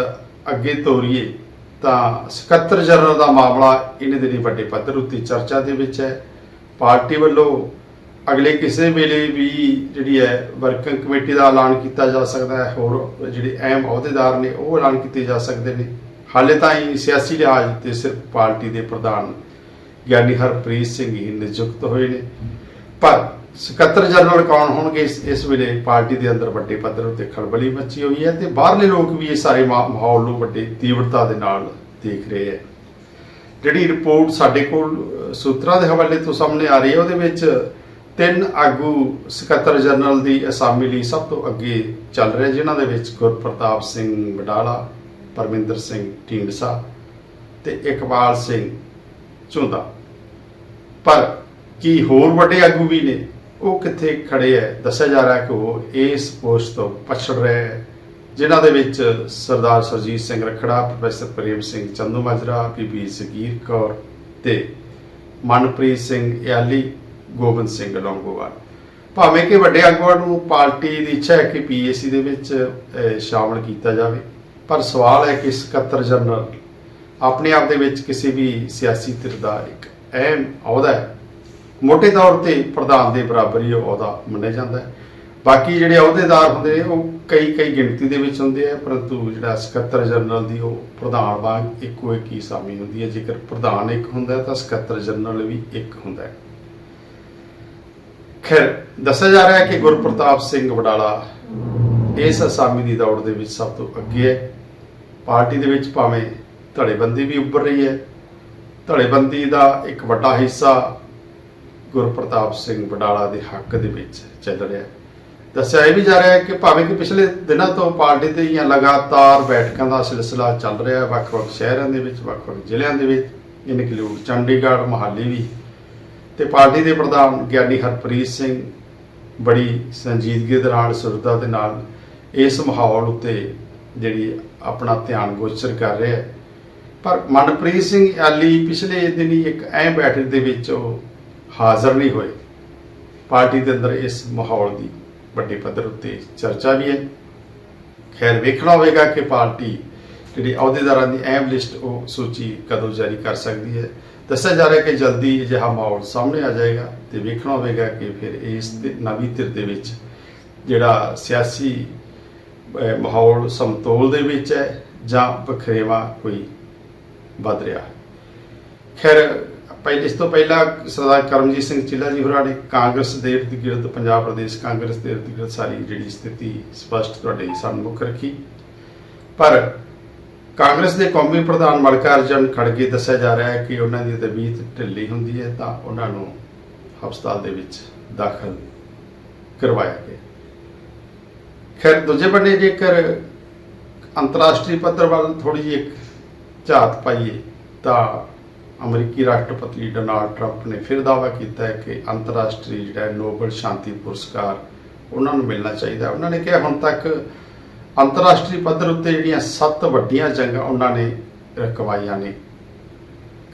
ਅੱਗੇ ਤੋਰੀਏ, ਤਾਂ ਸਕੱਤਰ ਜਨਰਲ ਦਾ ਮਾਮਲਾ ਇਹਨੇ ਦਿਨੀ ਵੱਡੇ ਪੱਧਰ ਉੱਤੇ ਚਰਚਾ ਦੇ ਵਿੱਚ ਹੈ। ਪਾਰਟੀ ਵੱਲੋਂ ਅਗਲੇ ਕਿਸੇ ਵੇਲੇ ਵੀ ਜਿਹੜੀ ਹੈ ਵਰਕਿੰਗ ਕਮੇਟੀ ਦਾ ਐਲਾਨ ਕੀਤਾ ਜਾ ਸਕਦਾ ਹੈ, ਹੋਰ ਜਿਹੜੇ ਅਹਿਮ ਅਹੁਦੇਦਾਰ ਨੇ ਉਹ ਐਲਾਨ ਕੀਤੇ ਜਾ ਸਕਦੇ ਨੇ। ਹਾਲੇ ਤਾਂ ਹੀ ਸਿਆਸੀ ਲਿਹਾਜ਼ ਤੇ ਸਿਰਫ ਪਾਰਟੀ ਦੇ ਪ੍ਰਧਾਨ ਗਿਆਨੀ ਹਰਪ੍ਰੀਤ ਸਿੰਘ ਹੀ ਨਿਯੁਕਤ ਹੋਏ ਨੇ। ਪਰ ਸਕੱਤਰ ਜਨਰਲ ਕੌਣ ਹੋਣਗੇ ਇਸ ਇਸ ਵੇਲੇ ਪਾਰਟੀ ਦੇ ਅੰਦਰ ਵੱਡੇ ਪੱਧਰ ਉੱਤੇ ਖਲਬਲੀ ਮੱਚੀ ਹੋਈ ਹੈ ਤੇ ਬਾਹਰਲੇ ਲੋਕ ਵੀ ਇਹ ਸਾਰੇ ਮਾ- ਮਾਹੌਲ ਨੂੰ ਵੱਡੀ ਤੀਬਰਤਾ ਦੇ ਨਾਲ ਦੇਖ ਰਹੇ ਹੈ। ਜਿਹੜੀ ਰਿਪੋਰਟ ਸਾਡੇ ਕੋਲ ਸੂਤਰਾਂ ਦੇ ਹਵਾਲੇ ਤੋਂ ਸਾਹਮਣੇ ਆ ਰਹੀ ਹੈ, ਉਹਦੇ ਵਿੱਚ ਤਿੰਨ ਆਗੂ ਸਕੱਤਰ ਜਨਰਲ ਦੀ ਅਸਾਮੀ ਲਈ ਸਭ ਤੋਂ ਅੱਗੇ ਚੱਲ ਰਹੇ ਜਿਨ੍ਹਾਂ ਦੇ ਵਿੱਚ ਗੁਰਪ੍ਰਤਾਪ ਸਿੰਘ ਬਡਾਲਾ ਪਰਮਿੰਦਰ ਸਿੰਘ ਢੀਂਡਸਾ ਤੇ ਇਕਬਾਲ ਸਿੰਘ ਝੁੰਦਾ। ਪਰ ਕੀ ਹੋਰ ਵੱਡੇ ਆਗੂ ਵੀ ਨੇ? ਉਹ ਕਿੱਥੇ ਖੜੇ ਹੈ ਦੱਸਿਆ ਜਾ ਰਿਹਾ ਕਿ ਉਹ ਇਸ ਪੋਸਟ ਤੋਂ ਪਛੜ ਰਹੇ ਹੈ ਜਿਨ੍ਹਾਂ ਦੇ ਵਿੱਚ ਸਰਦਾਰ ਸਰਜੀਤ ਸਿੰਘ ਰਖੜਾ ਪ੍ਰੋਫੈਸਰ ਪ੍ਰੇਮ ਸਿੰਘ ਚੰਦੂ ਮਾਜਰਾ ਬੀਬੀ ਜ਼ਗੀਰ ਕੌਰ ਤੇ ਮਨਪ੍ਰੀਤ ਸਿੰਘ ਯਾਲੀ ਗੋਬਿੰਦ ਸਿੰਘ ਲੌਂਗੋਵਾਲ। ਭਾਵੇਂ ਕਿ ਵੱਡੇ ਆਗੂਆਂ ਨੂੰ ਪਾਰਟੀ ਦੀ ਇੱਛਾ ਹੈ ਕਿ ਪੀਏਸੀ ਦੇ ਵਿੱਚ ਅਹ, ਸ਼ਾਮਲ ਕੀਤਾ ਜਾਵੇ ਪਰ ਸਵਾਲ ਹੈ ਕਿ ਸਕੱਤਰ ਜਨਰਲ, ਆਪਣੇ ਆਪ ਦੇ ਵਿੱਚ ਕਿਸੇ ਵੀ ਸਿਆਸੀ ਧਿਰ ਦਾ ਇੱਕ ਅਹਿਮ ਅਹੁਦਾ ਹੈ। ਮੋਟੇ ਤੌਰ ਤੇ ਪ੍ਰਧਾਨ ਦੇ ਬਰਾਬਰ ਹੀ ਉਹ ਅਹੁਦਾ ਮੰਨਿਆ ਜਾਂਦਾ ਹੈ। ਬਾਕੀ ਜਿਹੜੇ ਅਹੁਦੇਦਾਰ ਹੁੰਦੇ ਨੇ, ਉਹ ਕਈ ਕਈ ਗਿਣਤੀ ਦੇ ਵਿੱਚ ਹੁੰਦੇ ਆ, ਪਰੰਤੂ ਜਿਹੜਾ ਸਕੱਤਰ ਜਨਰਲ ਦੀ ਉਹ ਪ੍ਰਧਾਨ ਵਾਂਗ ਇੱਕੋ ਇੱਕ ਹੀ ਸਾਮੀ ਹੁੰਦੀ ਹੈ। ਜੇਕਰ ਪ੍ਰਧਾਨ ਇੱਕ ਹੁੰਦਾ ਤਾਂ ਸਕੱਤਰ ਜਨਰਲ ਵੀ ਇੱਕ ਹੁੰਦਾ ਹੈ। ਖੈਰ, ਦੱਸਿਆ ਜਾ ਰਿਹਾ ਹੈ ਕਿ ਗੁਰਪ੍ਰਤਾਪ ਸਿੰਘ ਵਡਾਲਾ ਇਸ ਅਸਾਮੀ ਦੀ ਦੌੜ ਦੇ ਵਿੱਚ ਸਭ ਤੋਂ ਅੱਗੇ ਹੈ। ਪਾਰਟੀ ਦੇ ਵਿੱਚ ਭਾਵੇਂ ਧੜੇਬੰਦੀ ਵੀ ਉੱਭਰ ਰਹੀ ਹੈ। ਧੜੇਬੰਦੀ ਦਾ ਇੱਕ ਵੱਡਾ ਹਿੱਸਾ ਗੁਰਪ੍ਰਤਾਪ ਸਿੰਘ ਬਡਾਲਾ ਦੇ ਹੱਕ ਦੇ ਵਿੱਚ ਚੱਲ ਰਿਹਾ ਹੈ। ਦੱਸਿਆ ਇਹ ਵੀ ਜਾ ਰਿਹਾ ਹੈ ਕਿ ਭਾਵੇਂ ਕਿ ਪਿਛਲੇ ਦਿਨਾਂ ਤੋਂ ਪਾਰਟੀ ਤੇ ਦੀਆਂ ਲਗਾਤਾਰ ਬੈਠਕਾਂ ਦਾ ਸਿਲਸਿਲਾ ਚੱਲ ਰਿਹਾ ਹੈ, ਵੱਖ-ਵੱਖ ਸ਼ਹਿਰਾਂ ਦੇ ਵਿੱਚ, ਵੱਖ-ਵੱਖ ਜ਼ਿਲ੍ਹਿਆਂ ਦੇ ਵਿੱਚ ਇਨਕਲੂਡ ਚੰਡੀਗੜ੍ਹ, ਮਹਾਲੀ ਵੀ। ਤੇ ਪਾਰਟੀ ਦੇ ਪ੍ਰਧਾਨ ਗਿਆਨੀ ਹਰਪ੍ਰੀਤ ਸਿੰਘ ਬੜੀ ਸੰਜੀਦਗੀ ਦੇ ਨਾਲ ਸੁਰਤਾ ਦੇ ਨਾਲ ਇਸ ਮਾਹੌਲ ਉੱਤੇ ਜਿਹੜੀ ਆਪਣਾ ਧਿਆਨ ਗੋਚਰ ਕਰ ਰਿਹਾ ਹੈ। ਪਰ ਮਨਪ੍ਰੀਤ ਸਿੰਘ ਆਲੀ ਪਿਛਲੇ ਦਿਨੀ ਇੱਕ ਅਹਿਮ ਬੈਠਕ ਦੇ ਵਿੱਚ ਉਹ ਹਾਜ਼ਰ ਨਹੀਂ ਹੋਏ। ਪਾਰਟੀ ਦੇ ਅੰਦਰ ਇਸ ਮਾਹੌਲ ਦੀ ਵੱਡੇ ਪੱਧਰ ਉੱਤੇ ਚਰਚਾ ਵੀ ਹੈ। ਖੈਰ, ਵੇਖਣਾ ਹੋਵੇਗਾ ਕਿ ਪਾਰਟੀ ਜਿਹੜੀ ਅਹੁਦੇਦਾਰਾਂ ਦੀ ਅਹਿਮ ਲਿਸਟ ਉਹ ਸੂਚੀ ਕਦੋਂ ਜਾਰੀ ਕਰ ਸਕਦੀ ਹੈ। ਦੱਸਿਆ ਜਾ ਰਿਹਾ ਕਿ ਜਲਦੀ ਅਜਿਹਾ ਮਾਹੌਲ ਸਾਹਮਣੇ ਆ ਜਾਏਗਾ ਤੇ ਵੇਖਣਾ ਹੋਵੇਗਾ ਕਿ ਫਿਰ ਇਸ ਦੇ- ਨਵੀਂ ਧਿਰ ਦੇ ਵਿੱਚ ਜਿਹੜਾ ਸਿਆਸੀ ਮਾਹੌਲ ਸਮਤੋਲ ਦੇ ਵਿੱਚ ਹੈ ਜਾਂ ਵਖਰੇਵਾ ਕੋਈ ਵੱਧ ਰਿਹਾ ਖੈਰ ਪਹਿਲੇ ਇਸ ਤੋਂ ਪਹਿਲਾਂ ਸਰਦਾਰ ਕਰਮਜੀਤ ਸਿੰਘ ਚਿੱਲਾ ਜੀ ਹੋਰਾਂ ਨੇ ਕਾਂਗਰਸ ਦੇ ਇਰਦ ਗਿਰਦ, ਪੰਜਾਬ ਪ੍ਰਦੇਸ਼ ਕਾਂਗਰਸ ਦੇ ਇਰਦ ਗਿਰਦ ਸਾਰੀ ਜਿਹੜੀ ਸਥਿਤੀ ਸਪਸ਼ਟ ਤੁਹਾਡੇ ਸਾਹਮਣੇ ਰੱਖੀ। ਪਰ ਕਾਂਗਰਸ ਦੇ ਕੌਮੀ ਪ੍ਰਧਾਨ ਮਲਕਾਰਜਨ ਖੜਗੇ ਦੱਸਿਆ ਜਾ ਰਿਹਾ ਹੈ ਕਿ ਉਹਨਾਂ ਦੀ ਤਬੀਅਤ ਢਿੱਲੀ ਹੁੰਦੀ ਹੈ ਤਾਂ ਉਹਨਾਂ ਨੂੰ ਹਸਪਤਾਲ ਦੇ ਵਿੱਚ ਦਾਖਲ ਕਰਵਾਇਆ ਗਿਆ। ਖੈਰ, ਦੂਜੇ ਬੰਨੇ ਜੇਕਰ ਅੰਤਰਰਾਸ਼ਟਰੀ ਪੱਧਰ ਵੱਲ ਥੋੜੀ ਜਿਹੀ ਇੱਕ ਝਾਤ ਪਾਈਏ, ਤਾਂ ਅਮਰੀਕੀ ਰਾਸ਼ਟਰਪਤੀ ਡੋਨਾਲਡ ਟਰੰਪ ਨੇ ਫਿਰ ਦਾਅਵਾ ਕੀਤਾ ਹੈ ਕਿ ਅੰਤਰਰਾਸ਼ਟਰੀ ਜਿਹੜਾ ਨੋਬਲ ਸ਼ਾਂਤੀ ਪੁਰਸਕਾਰ ਉਹਨਾਂ ਨੂੰ ਮਿਲਣਾ ਚਾਹੀਦਾ ਉਹਨਾਂ ਨੇ ਕਿਹਾ ਹੁਣ ਤੱਕ ਅੰਤਰਰਾਸ਼ਟਰੀ ਪੱਧਰ ਉੱਤੇ ਜਿਹੜੀਆਂ ਸੱਤ ਵੱਡੀਆਂ ਜੰਗਾਂ ਉਹਨਾਂ ਨੇ ਰਕਵਾਈਆਂ ਨੇ।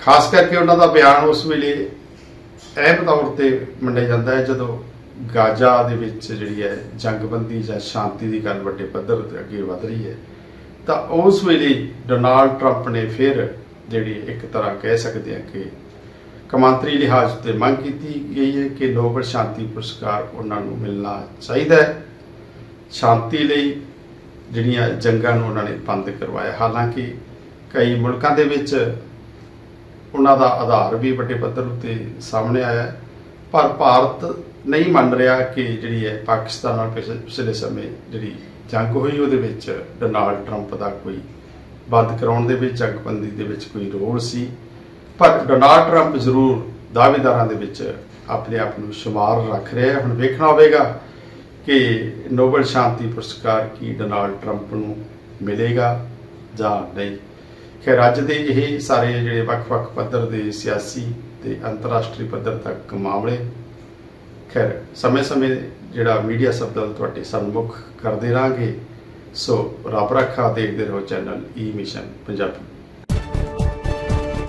ਖਾਸ ਕਰਕੇ ਉਹਨਾਂ ਦਾ ਬਿਆਨ ਉਸ ਵੇਲੇ ਅਹਿਮ ਤੌਰ ਤੇ ਮੰਨਿਆ ਜਾਂਦਾ ਹੈ ਜਦੋਂ ਗਾਜ਼ਾ ਦੇ ਵਿੱਚ ਜਿਹੜੀ ਹੈ ਜੰਗਬੰਦੀ ਜਾਂ ਸ਼ਾਂਤੀ ਦੀ ਗੱਲ ਵੱਡੇ ਪੱਧਰ ਤੇ ਅੱਗੇ ਵਧ ਰਹੀ ਹੈ, ਤਾਂ ਉਸ ਵੇਲੇ ਡੋਨਾਲਡ ਟਰੰਪ ਨੇ ਫਿਰ ਜਿਹੜੀ ਇੱਕ ਤਰ੍ਹਾਂ ਕਹਿ ਸਕਦੇ ਹਾਂ ਕਿ ਕਮਾਂਤਰੀ ਲਿਹਾਜ਼ ਤੇ ਮੰਗ ਕੀਤੀ ਗਈ ਹੈ ਕਿ ਨੋਬਲ ਸ਼ਾਂਤੀ ਪੁਰਸਕਾਰ ਉਹਨਾਂ ਨੂੰ ਮਿਲਣਾ ਚਾਹੀਦਾ ਹੈ। ਸ਼ਾਂਤੀ ਲਈ ਜਿਹੜੀਆਂ ਜੰਗਾਂ ਨੂੰ ਉਹਨਾਂ ਨੇ ਬੰਦ ਕਰਵਾਇਆ। ਹਾਲਾਂਕਿ ਕਈ ਮੁਲਕਾਂ ਦੇ ਵਿੱਚ ਉਹਨਾਂ ਦਾ ਆਧਾਰ ਵੀ ਵੱਡੇ ਪੱਧਰ ਉੱਤੇ ਸਾਹਮਣੇ ਆਇਆ ਪਰ ਭਾਰਤ ਨਹੀਂ ਮੰਨ ਰਿਹਾ ਕਿ ਜਿਹੜੀ ਹੈ ਪਾਕਿਸਤਾਨ ਨਾਲ ਪਿਛ- ਪਿਛਲੇ ਸਮੇਂ ਜਿਹੜੀ ਜੰਗ ਹੋਈ, ਉਹਦੇ ਵਿੱਚ ਡੋਨਾਲਡ ਟਰੰਪ ਦਾ ਕੋਈ ਬੰਦ ਕਰਾਉਣ ਦੇ ਵਿੱਚ, ਜੰਗਬੰਦੀ ਦੇ ਵਿੱਚ ਕੋਈ ਰੋਲ ਸੀ। ਪਰ ਡੋਨਾਲਡ ਟਰੰਪ ਜ਼ਰੂਰ ਦਾਅਵੇਦਾਰਾਂ ਦੇ ਵਿੱਚ ਆਪਣੇ ਆਪ ਨੂੰ ਸ਼ੁਮਾਰ ਰੱਖ ਰਿਹਾ ਹੈ। ਹੁਣ ਵੇਖਣਾ ਹੋਵੇਗਾ ਕਿ ਨੋਬਲ ਸ਼ਾਂਤੀ ਪੁਰਸਕਾਰ ਕੀ ਡੋਨਾਲਡ ਟਰੰਪ ਨੂੰ ਮਿਲੇਗਾ ਜਾਂ ਨਹੀਂ। ਖੈਰ, ਅੱਜ ਦੇ ਇਹ ਸਾਰੇ ਜਿਹੜੇ ਵੱਖ-ਵੱਖ ਪੱਧਰ ਦੇ ਸਿਆਸੀ ਤੇ ਅੰਤਰਰਾਸ਼ਟਰੀ ਪੱਧਰ ਤੱਕ ਮਾਮਲੇ ਖੈਰ ਸਮੇਂ-ਸਮੇਂ ਜਿਹੜਾ ਮੀਡੀਆ ਸਬਦਲ ਤੁਹਾਡੇ ਸਨਮੁਖ ਕਰਦੇ ਰਹਾਂਗੇ ਸੋ ਰੱਬ ਰੱਖਾ ਦੇਖਦੇ ਰਹੋ channel e E mission Punjabi.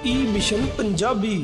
e E mission Punjabi.